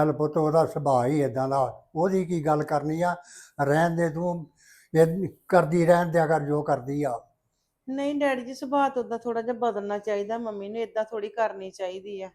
ਚੱਲ ਪੁੱਤ ਉਹਦਾ ਸੁਭਾਅ ਹੀ ਇਦਾਂ ਦਾ। ਉਹਦੀ ਕੀ ਗੱਲ ਕਰਨੀ ਆ? ਰਹਿਣ ਦੇ ਤੂੰ। ਇਹ ਕਰਦੀ ਰਹਿਣ ਦਿਆ ਕਰ ਜੋ ਕਰਦੀ ਆ। ਨਹੀਂ ਡੈਡੀ ਜੀ ਸੁਭਾਅ ਤੋਂ ਦਾ ਥੋੜਾ ਜਿਹਾ ਬਦਲਣਾ ਚਾਹੀਦਾ। ਮੰਮੀ ਨੂੰ ਇਦਾਂ ਥੋੜੀ ਕਰਨੀ ਚਾਹੀਦੀ ਆ।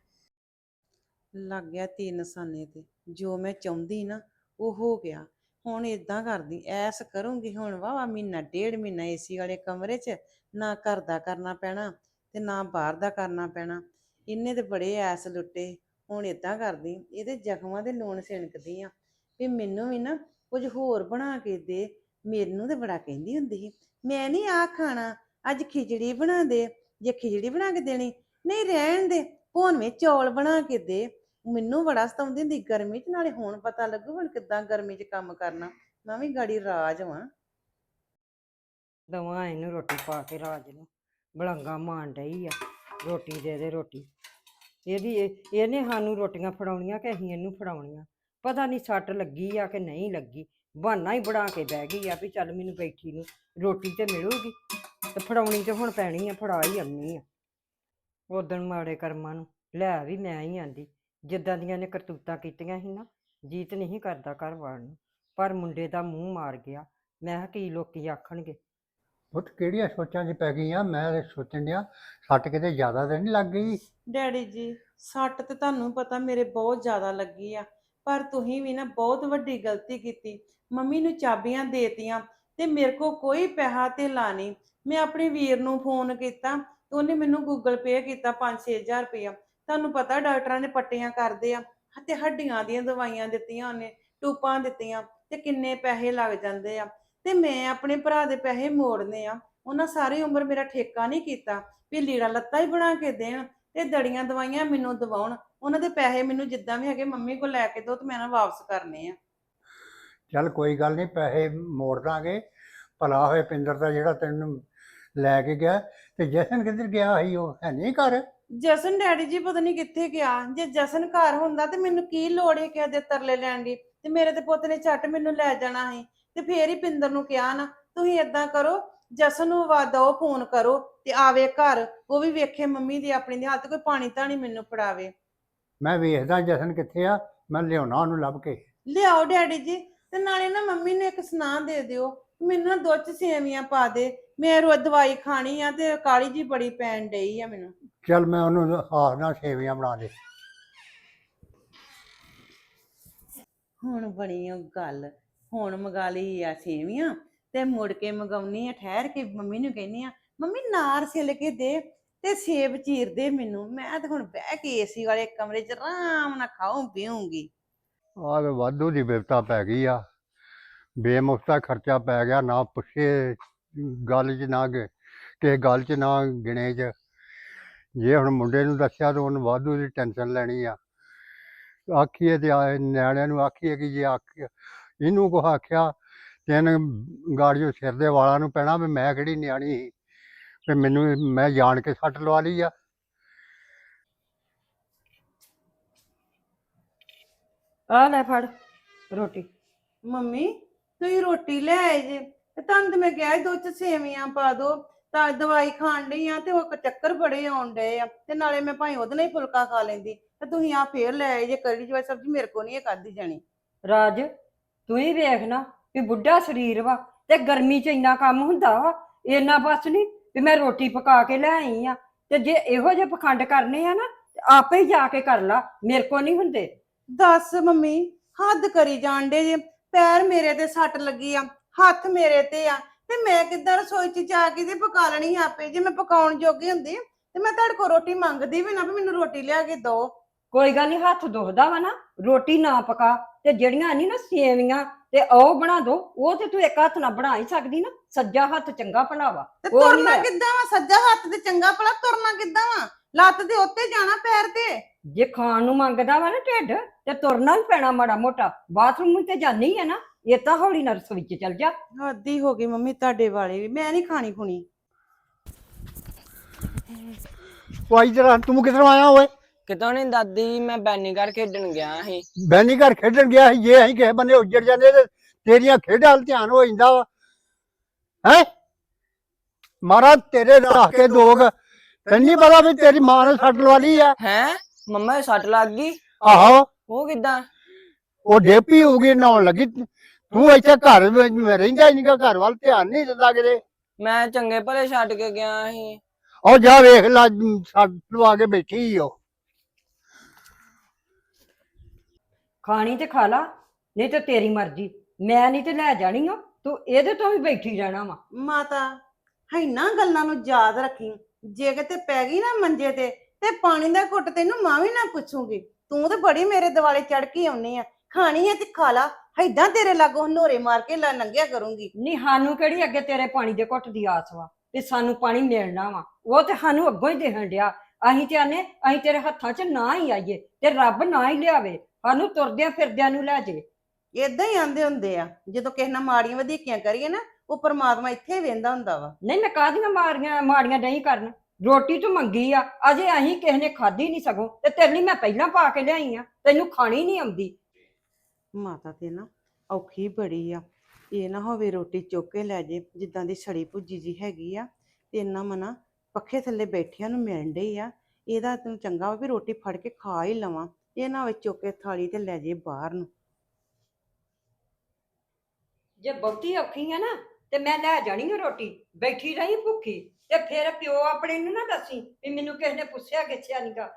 ਲੱਗ ਗਿਆ ਤਿੰਨ ਨਿਸ਼ਾਨੇ ਤੇ। ਜੋ ਮੈਂ ਚਾਹੁੰਦੀ ਨਾ ਉਹ ਹੋ ਗਿਆ। ਹੁਣ ਇਦਾਂ ਕਰਦੀ। ਐਸ ਕਰੂੰਗੀ ਹੁਣ ਵਾਵਾ ਮਹੀਨਾ ਡੇਢ ਮਹੀਨਾ ਏਸੀ ਵਾਲੇ ਕਮਰੇ 'ਚ। ਨਾ ਘਰ ਦਾ ਕਰਨਾ ਪੈਣਾ ਤੇ ਨਾ ਬਾਹਰ ਦਾ ਕਰਨਾ ਪੈਣਾ। ਇਹਨੇ ਤੇ ਬੜੇ ਐਸ ਲੁੱਟੇ। ਹੁਣ ਇਦਾਂ ਕਰਦੀ, ਇਹਦੇ ਜ਼ਖਮਾਂ ਦੇ ਲੂਣ ਸਿਣਕਦੀ ਆ। ਵੀ ਮੈਨੂੰ ਵੀ ਨਾ ਕੁਝ ਹੋਰ ਬਣਾ ਕੇ ਦੇ, ਮੈਨੂੰ ਤੇ ਬੜਾ ਕਹਿੰਦੀ ਹੁੰਦੀ ਸੀ। ਮੈਂ ਨਹੀਂ ਆ ਖਾਣਾ, ਅੱਜ ਖਿਚੜੀ ਬਣਾ ਦੇ, ਜੇ ਖਿਚੜੀ ਬਣਾ ਕੇ ਦੇਣੀ, ਨਹੀਂ ਰਹਿਣ ਦੇ, ਭੋਨਵੇਂ ਚੌਲ ਬਣਾ ਕੇ ਦੇ। ਮੈਨੂੰ ਬੜਾ ਸਤਾਉਂਦੀ ਹੁੰਦੀ ਗਰਮੀ 'ਚ ਨਾਲੇ ਹੁਣ ਪਤਾ ਲੱਗੂ ਹੁਣ ਕਿੱਦਾਂ ਗਰਮੀ 'ਚ ਕੰਮ ਕਰਨਾ, ਮੈਂ ਵੀ ਗਾੜੀ ਰਾਜ ਵਾਂ। ਦਵਾਂ ਇਹਨੂੰ ਰੋਟੀ ਪਾ ਕੇ ਰਾਜ ਨੂੰ, ਬਲੰਗਾ ਮਾਣ ਡਈ ਆ, ਰੋਟੀ ਦੇ ਦੇ ਰੋਟੀ। ਇਹਦੀ ਇਹ- ਇਹਨੇ ਸਾਨੂੰ ਰੋਟੀਆਂ ਫੜਾਉਣੀਆਂ ਕਿ ਅਸੀਂ ਇਹਨੂੰ ਫੜਾਉਣੀਆਂ? ਪਤਾ ਨਹੀਂ ਸੱਟ ਲੱਗੀ ਆ ਕਿ ਨਹੀਂ ਲੱਗੀ। ਬਹਾਨਾ ਹੀ ਬਣਾ ਕੇ ਬਹਿ ਗਈ ਆ ਵੀ ਚੱਲ ਮੈਨੂੰ ਬੈਠੀ ਨੂੰ ਰੋਟੀ ਤੇ ਮਿਲੂਗੀ। ਤੇ ਫੜਾਉਣੀ ਤੇ ਹੁਣ ਪੈਣੀ ਆ, ਫੜਾ ਹੀ ਆਉਣੀ ਆ। ਉਦਣ ਮਾੜੇ ਕਰਮਾਂ ਨੂੰ ਲੈ ਵੀ ਮੈਂ ਹੀ ਆਂਦੀ। ਜਿੱਦਾਂ ਦੀਆਂ ਨੇ ਕਰਤੂਤਾਂ ਕੀਤੀਆਂ ਸੀ ਨਾ, ਜੀਤ ਨਹੀਂ ਕਰਦਾ ਘਰ ਵਾਲ ਨੂੰ। ਪਰ ਮੁੰਡੇ ਦਾ ਮੂੰਹ ਮਾਰ ਗਿਆ। ਮੈਂ ਕਿਹਾ ਕੀ ਲੋਕੀ ਆਖਣਗੇ? ਪੁੱਤ ਕਿਹੜੀਆਂ ਸੋਚਾਂ 'ਚ ਪੈ ਗਈ ਆ? ਮੈਂ ਤੇ ਸੋਚਣ ਡਿਆ, ਸੱਟ ਕਿਤੇ ਜ਼ਿਆਦਾ ਤਾਂ ਨਹੀਂ ਲੱਗ ਗਈ? ਡੈਡੀ ਜੀ, ਸੱਟ ਤੇ ਤੁਹਾਨੂੰ ਪਤਾ ਮੇਰੇ ਬਹੁਤ ਜ਼ਿਆਦਾ ਲੱਗੀ ਆ, ਪਰ ਤੁਸੀਂ ਵੀ ਨਾ ਬਹੁਤ ਵੱਡੀ ਗਲਤੀ ਕੀਤੀ। ਮੰਮੀ ਨੂੰ ਚਾਬੀਆਂ ਦੇਤੀਆਂ ਤੇ ਮੇਰੇ ਕੋ ਕੋਈ ਪੈਸਾ ਤੇ ਨਹੀਂ। ਮੈਂ ਆਪਣੇ ਵੀਰ ਨੂੰ ਫੋਨ ਕੀਤਾ ਤੇ ਉਹਨੇ ਮੈਨੂੰ ਗੂਗਲ ਪੇ ਕੀਤਾ 5-6000 ਰੁਪਇਆ ਤੁਹਾਨੂੰ ਪਤਾ ਡਾਕਟਰਾਂ ਨੇ ਪੱਟੀਆਂ ਕਰਦੇ ਆ, ਤੇ ਹੱਡੀਆਂ ਦੀਆਂ ਦਵਾਈਆਂ ਦਿੱਤੀਆਂ ਉਹਨੇ, ਟੂਪਾਂ ਦਿੱਤੀਆਂ ਤੇ ਕਿੰਨੇ ਪੈਸੇ ਲੱਗ ਜਾਂਦੇ ਆ। ਤੇ ਮੈਂ ਆਪਣੇ ਭਰਾ ਦੇ ਪੈਸੇ ਮੋੜਨੇ ਆ। ਉਹਨਾਂ ਸਾਰੀ ਉਮਰ ਮੇਰਾ ਠੇਕਾ ਨਹੀਂ ਕੀਤਾ ਵੀ ਲੀੜਾ ਲੱਤਾ ਹੀ ਬਣਾ ਕੇ ਦੇਣ ਤੇ ਦੜੀਆਂ ਦਵਾਈਆਂ ਮੈਨੂੰ ਦਵਾਉਣ। ਉਹਨਾਂ ਦੇ ਪੈਸੇ ਮੈਨੂੰ ਜਿੱਦਾਂ ਵੀ ਹੈਗੇ ਮੰਮੀ ਕੋਲ ਲੈ ਕੇ ਦੋ ਤੇ ਮੈਂ ਨਾ ਵਾਪਸ ਕਰਨੇ ਆ। ਚੱਲ ਕੋਈ ਗੱਲ ਨਹੀਂ ਪੈਸੇ ਮੋੜ ਦਾਂਗੇ। ਭਲਾ ਹੋਏ ਪਿੰਦਰ ਦਾ ਜਿਹੜਾ ਤੈਨੂੰ ਲੈ ਕੇ ਗਿਆ ਤੇ ਜਸ਼ਨ ਕਿੱਧਰ ਗਿਆ ਸੀ ਉਹ? ਹੈ ਨਹੀਂ ਘਰ? ਜਸਨ ਡੈਡੀ ਜੀ ਪਤਾ ਨਹੀਂ ਕਿੱਥੇ ਗਿਆ। ਜੇ ਜਸਨ ਘਰ ਹੁੰਦਾ ਤੇ ਮੈਨੂੰ ਕੀ ਲੋੜ ਹੈ ਕਿਸੇ ਦੇ ਤਰਲੇ ਲੈਣ ਦੀ? ਤੇ ਮੇਰੇ ਤੇ ਪੁੱਤ ਨੇ ਝੱਟ ਮੈਨੂੰ ਲੈ ਜਾਣਾ ਸੀ। ਤੇ ਫੇਰ ਹੀ ਪਿੰਦਰ ਨੂੰ ਕਿਹਾ ਨਾ ਤੁਸੀਂ ਏਦਾਂ ਕਰੋ ਜਸਨ ਨੂੰ ਵਾ ਦੋ ਫੋਨ ਕਰੋ ਤੇ ਆਵੇ ਘਰ ਉਹ ਵੀ ਵੇਖੇ ਮੰਮੀ ਦੀ ਆਪਣੀ ਦੀ ਹਾਲਤ ਕੋਈ ਪਾਣੀ ਧਾਣੀ ਮੈਨੂੰ ਫੜਾਵੇ। ਮੈਂ ਵੇਖਦਾ ਜਸ਼ਨ ਕਿੱਥੇ ਆ ਮੈਂ ਲਿਆਉਣਾ ਉਹਨੂੰ ਲੱਭ ਕੇ। ਲਿਆਓ ਡੈਡੀ ਜੀ ਤੇ ਨਾਲੇ ਨਾ ਮੰਮੀ ਨੂੰ ਇੱਕ ਸੁਨਾਹ ਦੇ ਦਿਓ ਮੈਨੂੰ ਨਾ ਦੁੱਧ ਚ ਸੇਵੀਆਂ ਪਾ ਦੇ ਮੈਂ ਰੋਜ਼ ਦਵਾਈ ਖਾਣੀ ਆ ਤੇ ਕਾਲੀ ਜੀ ਬੜੀ ਪੈਣ ਡਈ ਆ ਮੈਨੂੰ। ਚੱਲ ਮੈਂ ਉਹਨੂੰ ਆਖਦਾ ਸੇਵੀਆਂ ਬਣਾ ਦੇ। ਹੁਣ ਬਣੀ ਉਹ ਗੱਲ। ਹੁਣ ਮੰਗਾ ਲਈ ਆ ਸੇਵੀਆਂ ਤੇ ਮੁੜ ਕੇ ਮੰਗਾਉਣੀ ਆ, ਠਹਿਰ ਕੇ ਮੰਮੀ ਨੂੰ ਕਹਿੰਨੀ ਆ, ਮੰਮੀ ਨਾਰ ਛਿੱਲ ਕੇ ਦੇ ਤੇ ਸੇਬ ਚੀਰ ਦੇ ਮੈਨੂੰ, ਮੈਂ ਤਾਂ ਹੁਣ ਬਹਿ ਕੇ ਏਸੀ ਵਾਲੇ ਕਮਰੇ 'ਚ ਆਰਾਮ ਨਾਲ ਖਾਉਂ ਪੀਉਂਗੀ ਆਹ ਤੇ ਵਾਧੂ ਦੀ ਬਿਪਤਾ ਪੈ ਗਈ ਆ। ਬੇਮੁਫਤਾ ਖਰਚਾ ਪੈ ਗਿਆ, ਨਾ ਪੁੱਛੇ ਗੱਲ 'ਚ, ਨਾ ਗ- ਕਿਸੇ ਗੱਲ 'ਚ, ਨਾ ਗਿਣੇ 'ਚ। ਜੇ ਹੁਣ ਮੁੰਡੇ ਨੂੰ ਦੱਸਿਆ ਤਾਂ ਉਹਨੂੰ ਵਾਧੂ ਦੀ ਟੈਨਸ਼ਨ ਲੈਣੀ ਆ। ਆਖੀਏ ਤੇ ਆ- ਨਿਆਣਿਆਂ ਨੂੰ ਆਖੀਏ ਕਿ ਜੇ ਆਖ ਇਹਨੂੰ ਕੋ ਆਖਿਆ ਤੇ ਇਹਨੇ ਗਾੜੀਓ ਸਿਰ ਦੇ ਵਾਲਾਂ ਨੂੰ ਪੈਣਾ ਵੀ ਮੈਂ ਕਿਹੜੀ ਨਿਆਣੀ ਸੀ ਤੇ ਮੈਨੂੰ ਮੈਂ ਜਾਣ ਕੇ ਸੱਟ ਲਵਾ ਲਈ ਆ। ਆ ਲੈ ਫੜ ਰੋਟੀ। ਮੰਮੀ ਤੁਸੀਂ ਰੋਟੀ ਲੈ ਆਏ ਜੇ ਤੇ ਤੁਹਾਨੂੰ ਤੇ ਮੈਂ ਕਿਹਾ ਸੀ ਦੁੱਧ ਚ ਸੇਵੀਆਂ ਪਾ ਦੋ ਤਾਂ ਦਵਾਈ ਖਾਣ ਡਈ ਆ ਤੇ ਉਹ ਚੱਕਰ ਬੜੇ ਆਉਣ ਡਏ ਆ ਤੇ ਨਾਲੇ ਮੈਂ ਭਾਵੇਂ ਉਹਦੇ ਨਾਲ ਹੀ ਫੁਲਕਾ ਖਾ ਲੈਂਦੀ ਤੇ ਤੁਸੀਂ ਆ ਫੇਰ ਲੈ ਆਏ ਜੇ ਕੜੀ ਜਵਾਈ ਸਬਜ਼ੀ ਮੇਰੇ ਕੋ ਨਹੀਂ ਇਹ ਖਾਧੀ ਜਾਣੀ। ਰਾਜ ਤੂੰ ਹੀ ਵੇਖ ਨਾ ਵੀ ਬੁੱਢਾ ਸਰੀਰ ਵਾ ਤੇ ਗਰਮੀ 'ਚ ਇੰਨਾ ਕੰਮ ਹੁੰਦਾ ਵਾ ਇੰਨਾ ਬਸ ਨਹੀਂ ਵੀ ਮੈਂ ਰੋਟੀ ਪਕਾ ਕੇ ਲੈ ਆਈ ਆ ਤੇ ਜੇ ਇਹੋ ਜਿਹੇ ਪਖੰਡ ਕਰਨੇ ਆ ਨਾ ਤੇ ਆਪੇ ਹੀ ਜਾ ਕੇ ਕਰ ਲਾ ਮੇਰੇ ਕੋ ਨਹੀਂ ਹੁੰਦੇ। ਦੱਸ ਮੰਮੀ ਹੱਦ ਕਰੀ ਜਾਣ ਡੇ ਜੇ ਪੈਰ ਮੇਰੇ ਤੇ ਸੱਟ ਲੱਗੀ ਆ ਹੱਥ ਮੇਰੇ ਤੇ ਆ ਤੇ ਮੈਂ ਕਿੱਦਾਂ ਰਸੋਈ 'ਚ ਜਾ ਕੇ ਤੇ ਪਕਾ ਲੈਣੀ ਆਪੇ ਜੇ ਮੈਂ ਪਕਾਉਣ ਜੋਗੀ ਹੁੰਦੀ ਤੇ ਮੈਂ ਤੁਹਾਡੇ ਕੋਲ ਰੋਟੀ ਮੰਗਦੀ ਵੀ ਨਾ ਵੀ ਮੈਨੂੰ ਰੋਟੀ ਲਿਆ ਕੇ ਦਿਓ। ਕੋਈ ਗੱਲ ਨਹੀਂ ਹੱਥ ਦੁਖਦਾ ਵਾ ਨਾ ਰੋਟੀ ਨਾ ਪਕਾ ਤੇ ਜਿਹੜੀਆਂ ਨਹੀਂ ਨਾ ਸੇਵੀਆਂ ਤੇ ਉਹ ਬਣਾ ਦੋ। ਉਹ ਤੇ ਤੂੰ ਇੱਕ ਹੱਥ ਨਾਲ ਬਣਾ ਹੀ ਸਕਦੀ ਨਾ। ਸੱਜਾ ਹੱਥ ਚੰਗਾ ਭਲਾਵਾ ਤੇ ਉਹ ਨੀ ਤੁਰਨਾ। ਕਿੱਦਾਂ ਵਾ? ਸੱਜਾ ਹੱਥ ਤੇ ਚੰਗਾ ਭਲਾ ਤੁਰਨਾ ਕਿੱਦਾਂ ਵਾ? ਲੱਤ ਦੇ ਉੱਤੇ ਜਾਣਾ ਪੈਰ ਤੇ। ਜੇ ਖਾਣ ਨੂੰ ਮੰਗਦਾ ਵਾ ਨਾ ਢਿੱਡ ਤੇ ਤੁਰਨਾ ਵੀ ਪੈਣਾ ਮਾੜਾ ਮੋਟਾ। ਬਾਥਰੂਮ ਤੇ ਜਾਨੀ ਹੈ ਨਾ। ਇਹ ਤਾਂ ਹੌਲੀ ਨਾਲ ਰਸੋਈ ਚ ਚੱਲ ਜਾ। ਹੱਦੀ ਹੋ ਗਈ ਮੰਮੀ ਤੁਹਾਡੇ ਵਾਲੀ ਵੀ। ਮੈਂ ਨਹੀਂ ਖਾਣੀ ਖੁਣੀ ਭਾਈ ਜਰਾ ਤੂੰ ਕਿੱਧਰੋਂ ਆਇਆ ਓਏ? ਕਿਤੋਂ ਨਹੀਂ ਦਾਦੀ ਮੈਂ ਬੈਨੀ ਘਰ ਖੇਡਣ ਗਿਆ ਸੀ। ਬੈਨੀ ਘਰ ਖੇਡਣ ਗਿਆ ਸੀ ਜੇ ਅਸੀਂ ਕਿਸੇ ਬੰਨੇ ਉੱਜੜ ਜਾਂਦੇ ਤੇ ਤੇਰੀਆਂ ਖੇਡਾਂ ਵੱਲ ਧਿਆਨ ਹੋ ਜਾਂਦਾ ਵਾ। ਹੈ? ਮਾਰਾ ਤੇਰੇ ਰੱਖ ਕੇ ਦੋਗ ਤੈਨੂੰ ਪਤਾ ਵੀ ਤੇਰੀ ਮਾਂ ਨੇ ਸੱਟ ਲਵਾ ਲਈ ਆ। ਹੈ? ਮੰਮਾ ਸੱਟ ਲੱਗ ਗਈ? ਆਹੋ। ਉਹ ਕਿਦਾਂ? ਉਹ ਡੇਪੀ ਹੋਊਗੀ ਨਹਾਉਣ ਲੱਗੀ। ਤੂੰ ਇੱਥੇ ਘਰ ਵਿੱਚ ਰਹਿੰਦਾ ਹੀ ਨਹੀਂਗਾ ਘਰ ਵੱਲ ਧਿਆਨ ਨਹੀਂ ਦਿੰਦਾ ਕਿਤੇ। ਮੈਂ ਚੰਗੇ ਭਲੇ ਛੱਡ ਕੇ ਗਿਆ ਸੀ। ਉਹ ਜਾ ਵੇਖ ਲੈ ਸੱਟ ਲਵਾ ਕੇ ਬੈਠੀ ਈ ਉਹ ਖਾਣੀ ਤੇ ਖਾ ਲਾ ਨਹੀਂ ਤੇ ਤੇਰੀ ਮਰਜ਼ੀ। ਮੈਂ ਨਹੀਂ ਤੇ ਲੈ ਜਾਣੀ ਓ ਤੂੰ ਇਹਦੇ ਤੋਂ ਵੀ ਬੈਠੀ ਜਾਣਾ ਵਾ। ਮਾਤਾ ਹੈਨਾ ਗੱਲਾਂ ਨੂੰ ਯਾਦ ਰੱਖੀ ਜੇ ਕਿਤੇ ਪੈ ਗਈ ਨਾ ਮੰਜੇ ਤੇ ਤੇ ਪਾਣੀ ਦਾ ਘੁੱਟ ਤੈਨੂੰ ਮਾਂ ਵੀ ਨਾ ਪੁੱਛੂਗੀ। ਤੂੰ ਤੇ ਬੜੀ ਮੇਰੇ ਦਿਵਾਲੇ ਚੜ ਕੇ ਆਉਣੀ ਆ। ਖਾਣੀ ਹੈ ਤੇ ਖਾ ਲਾ ਹੈਦਾਂ ਤੇਰੇ ਲਾਗੋਂ ਹਨੋਰੇ ਮਾਰ ਕੇ ਲਾ ਲੰਘਿਆ ਕਰੂੰਗੀ। ਨਹੀਂ ਸਾਨੂੰ ਕਿਹੜੀ ਅੱਗੇ ਤੇਰੇ ਪਾਣੀ ਦੇ ਘੁੱਟ ਦੀ ਆਸ ਵਾ ਤੇ ਸਾਨੂੰ ਪਾਣੀ ਮਿਲਣਾ ਵਾ। ਉਹ ਤੇ ਸਾਨੂੰ ਅੱਗੋਂ ਹੀ ਦੇਣ ਡਿਆ। ਅਸੀਂ ਤੇ ਆਨੇ ਅਸੀਂ ਤੇਰੇ ਹੱਥਾਂ 'ਚ ਨਾ ਹੀ ਆਈਏ ਤੇ ਰੱਬ ਨਾ ਹੀ ਲਿਆਵੇ। ਸਾਨੂੰ ਤੁਰਦਿਆਂ ਫਿਰਦਿਆਂ ਨੂੰ ਲੈ ਜੇ ਇਦਾਂ ਹੀ ਆਂਦੇ ਹੁੰਦੇ ਆ ਜਦੋਂ ਕਿਸੇ ਨਾਲ ਮਾੜੀਆਂ ਵਧੀਕੀਆਂ ਕਰੀਏ ਨਾ ਉਹ ਪਰਮਾਤਮਾ ਇੱਥੇ ਵੇਂਦਾ ਹੁੰਦਾ ਵਾ। ਨਹੀਂ ਮੈਂ ਕਾਹਦੀਆਂ ਮਾਰੀਆਂ ਮਾੜੀਆਂ ਨਹੀਂ ਕਰਨ? ਰੋਟੀ ਤੂੰ ਮੰਗੀ ਆ ਅਜੇ ਅਸੀਂ ਕਿਸੇ ਨੇ ਖਾਧੀ ਨਹੀਂ ਸਗੋਂ ਤੇ ਤੇਰੇ ਲਈ ਮੈਂ ਪਹਿਲਾਂ ਪਾ ਕੇ ਲਿਆਈ ਆ ਤੈਨੂੰ ਖਾਣੀ ਨਹੀਂ ਆਉਂਦੀ। ਮਾਤਾ ਤੇ ਨਾ ਔਖੀ ਬੜੀ ਆ ਇਹ ਨਾ ਹੋਵੇ ਰੋਟੀ ਚੁੱਕ ਕੇ ਲੈ ਜੇ ਜਿੱਦਾਂ ਦੀ ਛੜੀ ਭੁੱਜੀ ਜੀ ਹੈਗੀ ਆ ਤੇ ਇੰਨਾ ਮਨਾ ਪੱਖੇ ਥੱਲੇ ਬੈਠਿਆਂ ਨੂੰ ਮਿਲਣ ਡਈ ਆ ਇਹਦਾ ਤੈਨੂੰ ਚੰਗਾ ਵਾ ਵੀ ਰੋਟੀ ਫੜ ਕੇ ਖਾ ਹੀ ਲਵਾਂ। ਇਹ ਨਾ ਹੋਵੇ ਚੁੱਕ ਕੇ ਥਾਲੀ ਤੇ ਲੈ ਜੇ ਬਾਹਰ ਨੂੰ। ਜੇ ਬਹੁਤੀ ਔਖੀ ਆ ਨਾ ਤੇ ਮੈਂ ਲੈ ਜਾਣੀ ਆ ਰੋਟੀ। ਬੈਠੀ ਰਹੀ ਭੁੱਖੀ ਤੇ ਫਿਰ ਪਿਓ ਆਪਣੇ ਨੂੰ ਨਾ ਦੱਸੀ ਵੀ ਮੈਨੂੰ ਕਿਸੇ ਨੇ ਪੁੱਛਿਆ ਗਿੱਛਿਆ ਨੀਗਾ।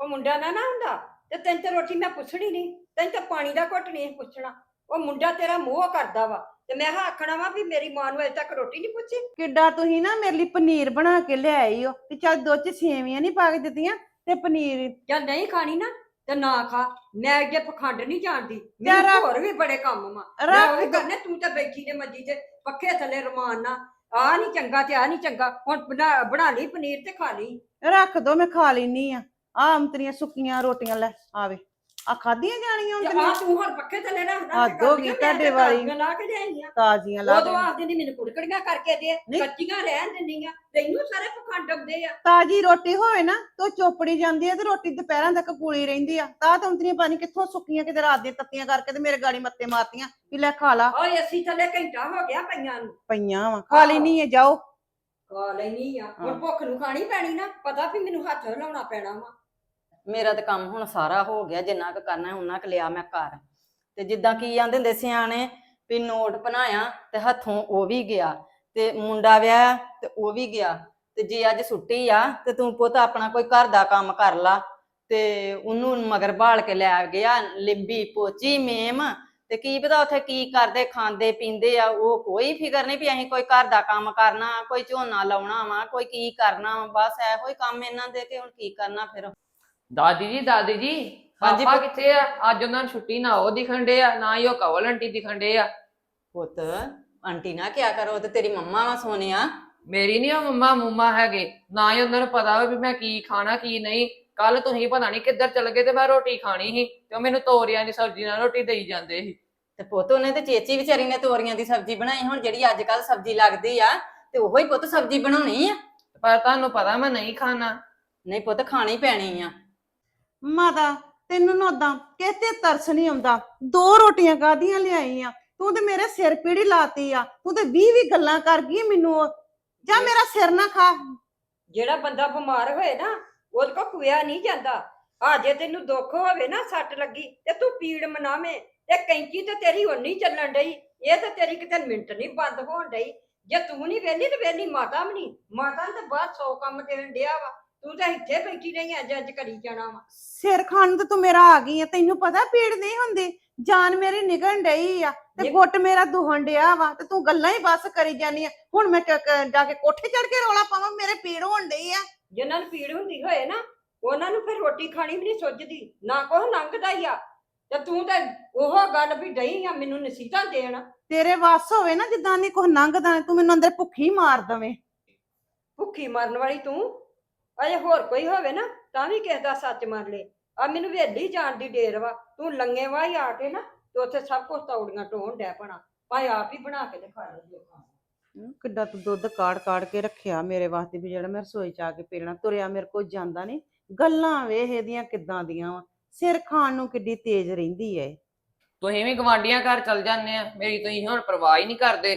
ਉਹ ਮੁੰਡਾ ਨਾ ਨਾ ਹੁੰਦਾ ਤੇ ਤੈਨੂੰ ਤੇ ਰੋਟੀ ਮੈਂ ਪੁੱਛਣੀ ਨਹੀਂ ਤੈਨੂੰ ਤਾਂ ਪਾਣੀ ਦਾ ਘੁੱਟ ਨਹੀਂ ਪੁੱਛਣਾ। ਉਹ ਮੁੰਡਾ ਤੇਰਾ ਮੋਹ ਕਰਦਾ ਵਾ ਤੇ ਮੈਂ ਕਿਹਾ ਆਖਣਾ ਵਾ ਵੀ ਮੇਰੀ ਮਾਂ ਨੂੰ ਅਜੇ ਤੱਕ ਰੋਟੀ ਨਹੀਂ ਪੁੱਛੀ। ਕਿੱਡਾ ਤੁਸੀਂ ਨਾ ਮੇਰੇ ਲਈ ਪਨੀਰ ਬਣਾ ਕੇ ਲਿਆਈ ਹੋ ਤੇ ਚੱਲ ਦੋ ਚ ਸੇਵੀਆਂ ਨਹੀਂ ਪਾ ਕੇ ਦਿੱਤੀਆਂ ਤੇ ਪਨੀਰ ਜਾਂ ਨਹੀਂ ਖਾਣੀ ਨਾ ਤੇ ਨਾ ਖਾ। ਮੈਂ ਅੱਗੇ ਪਖੰਡ ਨਹੀਂ ਜਾਣਦੀ। ਰੱਖ- ਹੋਰ ਵੀ ਬੜੇ ਕੰਮ ਮੈਂ ਰੱਖ ਉਹ ਵੀ ਦੋ- ਕਰਨੇ ਤੂੰ ਤਾਂ ਬੈਠੀ ਨੇ ਮੰਜੀ ਤੇ ਪੱਖੇ ਥੱਲੇ ਰਮਾਨ ਨਾ ਆ ਨਹੀਂ ਚੰਗਾ ਤੇ ਆ ਨਹੀਂ ਚੰਗਾ। ਹੁਣ ਬਣਾ ਬਣਾ ਲਈ ਪਨੀਰ ਤੇ ਖਾ ਲਈ। ਰੱਖ ਦੋ ਮੈਂ ਖਾ ਲੈਨੀ ਆ। ਆ ਅੰਤਰੀਆਂ ਸੁੱਕੀਆਂ ਰੋਟੀਆਂ ਲੈ ਆਵੇ। ਆ ਖਾਧੀਆਂ ਜਾਣੀਆਂ ਤੇ ਅੰਤਰੀਆਂ ਆ ਤੂੰ ਹੁਣ ਪੱਖੇ ਥੱਲੇ ਰੱਖਦਾ ਹੱਦ ਹੋ ਗਈ ਤੁਹਾਡੇ ਵਾਲੀ। ਲਾ ਕੇ ਆ। ਤਾਜ਼ੀਆਂ ਲਾ ਉਦੋਂ ਦੇ ਆਖਦੇ ਨੇ ਮੈਨੂੰ ਕੁੜਕੜੀਆਂ ਕਰਕੇ ਦੇ ਨਹੀਂ। ਕੱਚੀਆਂ ਰਹਿਣ ਦਿੰਦੀਆਂ ਤੈਨੂੰ ਸਾਰੇ ਪਖੰਡ ਆਉਂਦੇ ਆ। ਤਾਜੀ ਰੋਟੀ ਹੋਵੇ ਨਾ ਤੋ ਚੋਪੜੀ ਜਾਂਦੀ ਹੈ ਤੇ ਰੋਟੀ ਦੁਪਹਿਰਾਂ ਤੱਕ ਕੂਲੀ ਰਹਿੰਦੀ ਆ। ਤਾਂ ਤਾਂ ਅੰਤਰੀਆਂ ਪਾਣੀ ਕਿੱਥੋਂ ਸੁੱਕੀਆਂ ਕਿਤੇ ਰਾਤ ਦੀਆਂ ਤੱਤੀਆਂ ਕਰਕੇ ਤੇ ਮੇਰੇ ਗਾੜੀ ਮੱਤੇ ਮਾਰਤੀਆਂ ਵੀ ਲੈ ਖਾ ਲਾ। ਓਏ ਅਸੀਂ ਥੱਲੇ ਘੰਟਾ ਹੋ ਗਿਆ ਪਈਆਂ ਨੂੰ। ਪਈਆਂ ਵਾ ਖਾ ਲੈਣੀ ਹੈ ਜਾਓ। ਖਾ ਲੈਣੀ ਆ। ਹਾਂ। ਹੁਣ ਭੁੱਖ ਨੂੰ ਖਾਣੀ ਪੈਣੀ ਨਾ ਪਤਾ ਵੀ ਮੈਨੂੰ ਹੱਥ ਹਿਲਾਉਣਾ ਪੈਣਾ ਵਾ। ਮੇਰਾ ਤਾਂ ਕੰਮ ਹੁਣ ਸਾਰਾ ਹੋ ਗਿਆ, ਜਿੰਨਾ ਕੁ ਕਰਨਾ ਉਹਨਾਂ ਕੁ ਲਿਆ ਮੈਂ ਕਰ ਤੇ ਜਿੱਦਾਂ ਕੀ ਆਂਦੇ ਹੁੰਦੇ ਸਿਆਣੇ, ਵੀ ਨੋਟ ਬਣਾਇਆ ਤੇ ਹੱਥੋਂ ਉਹ ਵੀ ਗਿਆ। ਤੇ ਮੁੰਡਾ ਵਿਆਹ ਤੇ ਉਹ ਵੀ ਗਿਆ। ਤੇ ਜੇ ਅੱਜ ਛੁੱਟੀ ਆ ਤੇ ਤੂੰ ਪੁੱਤ ਆਪਣਾ ਕੋਈ ਘਰ ਦਾ ਕੰਮ ਕਰ ਲਾ। ਤੇ ਉਹਨੂੰ ਮਗਰ ਭਾਲ ਕੇ ਲੈ ਗਿਆ, ਲਿੰਬੀ, ਪੋਚੀ, ਮੇਮ। ਤੇ ਕੀ ਪਤਾ ਉੱਥੇ ਕੀ ਕਰਦੇ, ਖਾਂਦੇ, ਪੀਂਦੇ ਆ, ਉਹ ਕੋਈ ਫਿਕਰ ਨਹੀਂ ਵੀ ਅਸੀਂ ਕੋਈ ਘਰ ਦਾ ਕੰਮ ਕਰਨਾ, ਕੋਈ ਝੋਨਾ ਲਾਉਣਾ ਵਾ, ਕੋਈ ਕੀ ਕਰਨਾ ਵਾ, ਬਸ ਇਹੋ ਹੀ ਕੰਮ ਇਹਨਾਂ ਦੇ ਕਿ ਹੁਣ ਕੀ ਕਰਨਾ ਫਿਰ। ਦਾਦੀ ਜੀ ਦਾਦੀ ਜੀ ਹਾਂਜੀ ਪਾਪਾ ਪੁੱਤ। ਕਿੱਥੇ ਆ? ਅੱਜ ਉਹਨਾਂ ਨੂੰ ਛੁੱਟੀ ਨਾ ਉਹ ਦਿਖਣ ਡੇ ਆ ਨਾ ਹੀ ਉਹ ਕਵਲ ਆਂਟੀ ਦਿਖਣ ਡੇ ਆ। ਪੁੱਤ ਆਂਟੀ ਨਾ ਕਿਆ ਕਰੋ ਤੇ ਤੇਰੀ ਮੰਮਾ ਵਾ ਸੋਨੀਆ ਮੇਰੀ ਨਹੀਂ ਉਹ ਮੰਮਾ ਮੁੰਮਾ ਹੈਗੇ ਨਾ ਹੀ ਉਹਨਾਂ ਨੂੰ ਪਤਾ ਵੀ ਮੈਂ ਕੀ ਖਾਣਾ ਕੀ ਨਹੀਂ। ਕੱਲ ਤੁਸੀਂ ਪਤਾ ਨਹੀਂ ਕਿੱਧਰ ਚਲ ਗਏ ਤੇ ਮੈਂ ਰੋਟੀ ਖਾਣੀ ਸੀ ਤੇ ਉਹ ਮੈਨੂੰ ਤੋਰੀਆਂ ਦੀ ਸਬਜ਼ੀ ਨਾਲ ਰੋਟੀ ਦੇਈ ਜਾਂਦੇ ਸੀ। ਤੇ ਪੁੱਤ ਉਹਨੇ ਤੇ ਚੇਚੀ ਵਿਚਾਰੀ ਨੇ ਤੋਰੀਆਂ ਦੀ ਸਬਜ਼ੀ ਬਣਾਈ ਹੁਣ ਜਿਹੜੀ ਅੱਜ ਕੱਲ ਸਬਜ਼ੀ ਲੱਗਦੀ ਆ ਤੇ ਉਹੋ ਹੀ ਪੁੱਤ ਸਬਜ਼ੀ ਬਣਾਉਣੀ ਆ। ਪਰ ਤੁਹਾਨੂੰ ਪਤਾ ਮੈਂ ਨਹੀਂ ਖਾਣਾ। ਨਹੀਂ ਪੁੱਤ ਖਾਣੀ ਪੈਣੀ ਆ। ਮਾਤਾ, ਤੈਨੂੰ ਨਾ ਉਦਾਂ ਕਿਤੇ ਤਰਸ ਨਹੀਂ ਆਉਂਦਾ। ਦੋ ਰੋਟੀਆਂ ਕਾਦੀਆਂ ਲਿਆਈ ਆ? ਤੂੰ ਤੇ ਮੇਰੇ ਸਿਰ ਪੀੜੀ ਲਾਤੀ ਆ। ਤੂੰ ਤੇ 20 20 ਗੱਲਾਂ ਕਰ ਗਈ ਮੈਨੂੰ। ਉਹ। ਮੇਰਾ ਸਿਰ ਨਾ ਖਾ। ਜਿਹੜਾ ਬੰਦਾ ਬਿਮਾਰ ਹੋਏ ਨਾ, ਉਹਦੇ ਕੋ ਕੁਇਆ ਨਹੀਂ ਜਾਂਦਾ। ਆ ਜੇ ਤੈਨੂੰ ਦੁੱਖ ਹੋਵੇ ਨਾ, ਸੱਟ ਲੱਗੀ, ਤੇ ਤੂੰ ਪੀੜ ਮਨਾਵੇਂ। ਤੇ ਕੈਂਚੀ ਤੇ ਤੇਰੀ ਓਨੀ ਚੱਲਣ ਡਈ। ਇਹ ਤਾਂ ਤੇਰੀ ਕਿਤੇ ਮਿੰਟ ਨਹੀਂ ਬੰਦ ਹੋਣ ਡਈ। ਜੇ ਤੂੰ ਨਹੀਂ ਵੇਲੀ ਤੇ ਵੇਲੀ ਮਾਤਾ ਵੀ ਨਹੀਂ। ਮਾਤਾ ਨੂੰ ਤਾਂ ਬਾਅਦ ਸੌ ਕੰਮ ਦੇਣ ਡਿਆ ਵਾ। ਤੂੰ ਤਾਂ ਇੱਥੇ ਬੈਠੀ ਰਹੀ ਅੱਜ ਅੱਜ ਕਰੀ ਜਾਣਾ ਵਾ। ਸਿਰ ਖਾਣ ਨੂੰ ਤੇ ਤੂੰ ਮੇਰਾ ਆ ਗਈ ਆ ਤੈਨੂੰ ਪਤਾ ਪੀੜ ਨਹੀਂ ਹੁੰਦੀ ਜਾਨ ਮੇਰੀ ਨਿਗਣ ਡਈ ਆ ਤੇ ਗੁੱਟ ਮੇਰਾ ਦੁਹਣ ਡਿਆ ਵਾ ਤੇ ਤੂੰ ਗੱਲਾਂ ਹੀ ਬਸ ਕਰੀ ਜਾਨੀ ਆ। ਹੁਣ ਮੈਂ ਕ- ਕ- ਜਾ ਕੇ ਕੋਠੇ ਚੜ ਕੇ ਰੋਲਾ ਪਾਵਾਂ ਮੇਰੇ ਪੀੜ ਹੋਣ ਡਈ ਆ। ਜਿਨ੍ਹਾਂ ਨੂੰ ਪੀੜ ਹੁੰਦੀ ਹੋਏ ਨਾ ਉਹਨਾਂ ਨੂੰ ਫਿਰ ਰੋਟੀ ਖਾਣੀ ਵੀ ਨਹੀਂ ਸੁੱਝਦੀ ਨਾ ਕੋਹ ਲੰਘਦਾ ਹੀ ਆ। ਤੇ ਤੂੰ ਤਾਂ ਉਹ ਗੱਲ ਵੀ ਡਈ ਆ ਮੈਨੂੰ ਨਸੀਹਤਾਂ ਦੇਣ। ਤੇਰੇ ਵਾਸ ਹੋਵੇ ਨਾ ਜਿੱਦਾਂ ਨਹੀਂ ਕੁਛ ਲੰਘਦਾ ਤੂੰ ਮੈਨੂੰ ਅੰਦਰ ਭੁੱਖੀ ਮਾਰ ਦਵੇਂ। ਭੁੱਖੀ ਮਰਨ ਵਾਲੀ ਤੂੰ? ਅਜੇ ਹੋਰ ਕੋਈ ਹੋਵੇ ਨਾ ਤਾਂ ਵੀ ਕਿਸੇ ਦਾ ਸੱਚ ਮੰਨ ਲੈ। ਆ ਮੈਨੂੰ ਵੇਲੀ ਜਾਣ ਦੀ ਢੇਰ ਵਾ। ਤੂੰ ਲੰਗੇ ਵਾਈ ਆ ਕੇ ਨਾ ਤੇ ਉੱਥੇ ਸਭ ਕੁਝ ਤੌੜੀਆਂ ਢੋਣ ਡੈ ਪਣਾ। ਭਾਵੇਂ ਆਪ ਹੀ ਬਣਾ ਕੇ ਤੇ ਖਾ ਲੈ ਜੋ ਖਾਣਾ। ਕਿੱਡਾ ਤੂੰ ਦੁੱਧ ਕਾੜ ਕਾੜ ਕੇ ਰੱਖਿਆ ਮੇਰੇ ਵਾਸਤੇ ਵੀ ਜਿਹੜਾ ਮੈਂ ਰਸੋਈ ਚ ਆ ਕੇ ਪੀਣਾ ਤੁਰਿਆ ਮੇਰੇ ਕੋਲ ਜਾਂਦਾ ਨਹੀਂ ਗੱਲਾਂ ਵੇਖ ਇਹਦੀਆਂ ਕਿੱਦਾਂ ਦੀਆਂ ਵਾ। ਸਿਰ ਖਾਣ ਨੂੰ ਕਿੱਡੀ ਤੇਜ਼ ਰਹਿੰਦੀ ਐ ਤੁਸੀਂ ਵੀ ਗਵਾਂਡੀਆਂ ਘਰ ਚਲ ਜਾਂਦੇ ਆ। ਮੇਰੀ ਤੁਸੀਂ ਹੁਣ ਪਰਵਾਹ ਹੀ ਨਹੀਂ ਕਰਦੇ।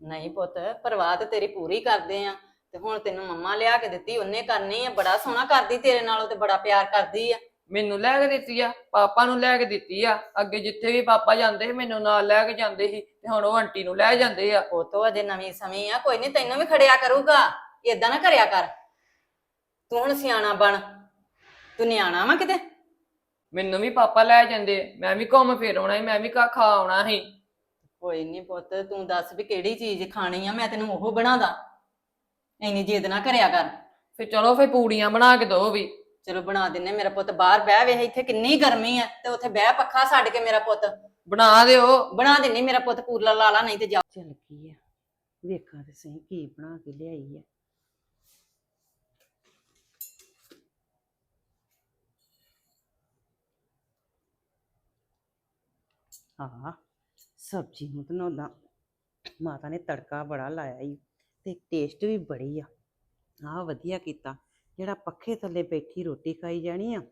ਨਹੀਂ ਪੁੱਤ ਪਰਵਾਹ ਤੇ ਤੇਰੀ ਪੂਰੀ ਕਰਦੇ ਆ। ਤੇ ਹੁਣ ਤੈਨੂੰ ਮੰਮਾ ਲਿਆ ਕੇ ਦਿੱਤੀ ਉਹਨੇ ਕਰਨੀ ਆ ਬੜਾ ਸੋਹਣਾ ਕਰਦੀ ਤੇਰੇ ਨਾਲੋਂ ਤੇ ਬੜਾ ਪਿਆਰ ਕਰਦੀ ਆ। ਮੈਨੂੰ ਲੈ ਕੇ ਦਿੱਤੀ ਆ ਪਾਪਾ ਨੂੰ ਲੈ ਕੇ ਦਿੱਤੀ ਆ ਅੱਗੇ ਜਿੱਥੇ ਵੀ ਪਾਪਾ ਜਾਂਦੇ ਸੀ ਮੈਨੂੰ ਨਾਲ ਲੈ ਕੇ ਜਾਂਦੇ ਸੀ ਤੇ ਹੁਣ ਉਹ ਆਂਟੀ ਨੂੰ ਲੈ ਜਾਂਦੇ ਆ। ਉਹ ਤੋਂ ਅਜੇ ਨਵੀਂ ਸਮੀ ਆ ਕੋਈ ਨਹੀਂ ਤੈਨੂੰ ਵੀ ਖੜਿਆ ਕਰੂਗਾ ਏਦਾਂ ਨਾ ਕਰਿਆ ਕਰ। ਤੂੰ ਹੁਣ ਸਿਆਣਾ ਬਣ ਤੂੰ ਨਿਆਣਾ ਵਾ ਕਿਤੇ? ਮੈਨੂੰ ਵੀ ਪਾਪਾ ਲੈ ਜਾਂਦੇ ਮੈਂ ਵੀ ਘੁੰਮ ਫਿਰ ਆਉਣਾ ਸੀ ਮੈਂ ਵੀ ਕਾ ਖਾ ਆਉਣਾ ਸੀ। ਕੋਈ ਨਹੀਂ ਪੁੱਤ ਤੂੰ ਦੱਸ ਵੀ ਕਿਹੜੀ ਚੀਜ਼ ਖਾਣੀ ਆ ਮੈਂ ਤੈਨੂੰ ਉਹ ਬਣਾਦਾ। ਇੰਨੀ ਜਿੱਦ ਨਾ ਕਰਿਆ ਕਰ। ਫਿਰ ਚਲੋ ਫਿਰ ਪੂੜੀਆਂ ਬਣਾ ਕੇ ਦੋ ਵੀ। ਚਲੋ ਬਣਾ ਦਿੰਨੇ ਮੇਰਾ ਪੁੱਤ ਬਾਹਰ ਬਹਿ ਵੇਖ ਇੱਥੇ ਕਿੰਨੀ ਗਰਮੀ ਆ ਤੇ ਉੱਥੇ ਬਹਿ ਪੱਖਾ ਛੱਡ ਕੇ ਮੇਰਾ ਪੁੱਤ। ਬਣਾ ਦਿਓ। ਬਣਾ ਦਿੰਨੀ ਮੇਰਾ ਪੁੱਤ ਕੂਲਰ ਲਾ ਲਾ ਨਹੀਂ ਤੇ ਜਾ। ਚੱਲ ਕੀ ਆ ਵੇਖਾਂ ਤੇ ਸਹੀ ਕੀ ਬਣਾ ਕੇ ਲਿਆਈ ਆ। ਹਾਂ ਸਬਜ਼ੀ ਨੂੰ ਤਾਂ ਨਾ ਮਾਤਾ ਨੇ ਤੜਕਾ ਬੜਾ ਲਾਇਆ ਈ। ਤੇ ਟੇਸਟ ਵੀ ਬੜੀ ਆ। ਆਹ ਵਧੀਆ ਕੀਤਾ। ਜਿਹੜਾ ਪੱਖੇ ਥੱਲੇ ਬੈਠੀ ਰੋਟੀ ਖਾਈ ਜਾਣੀ ਆ।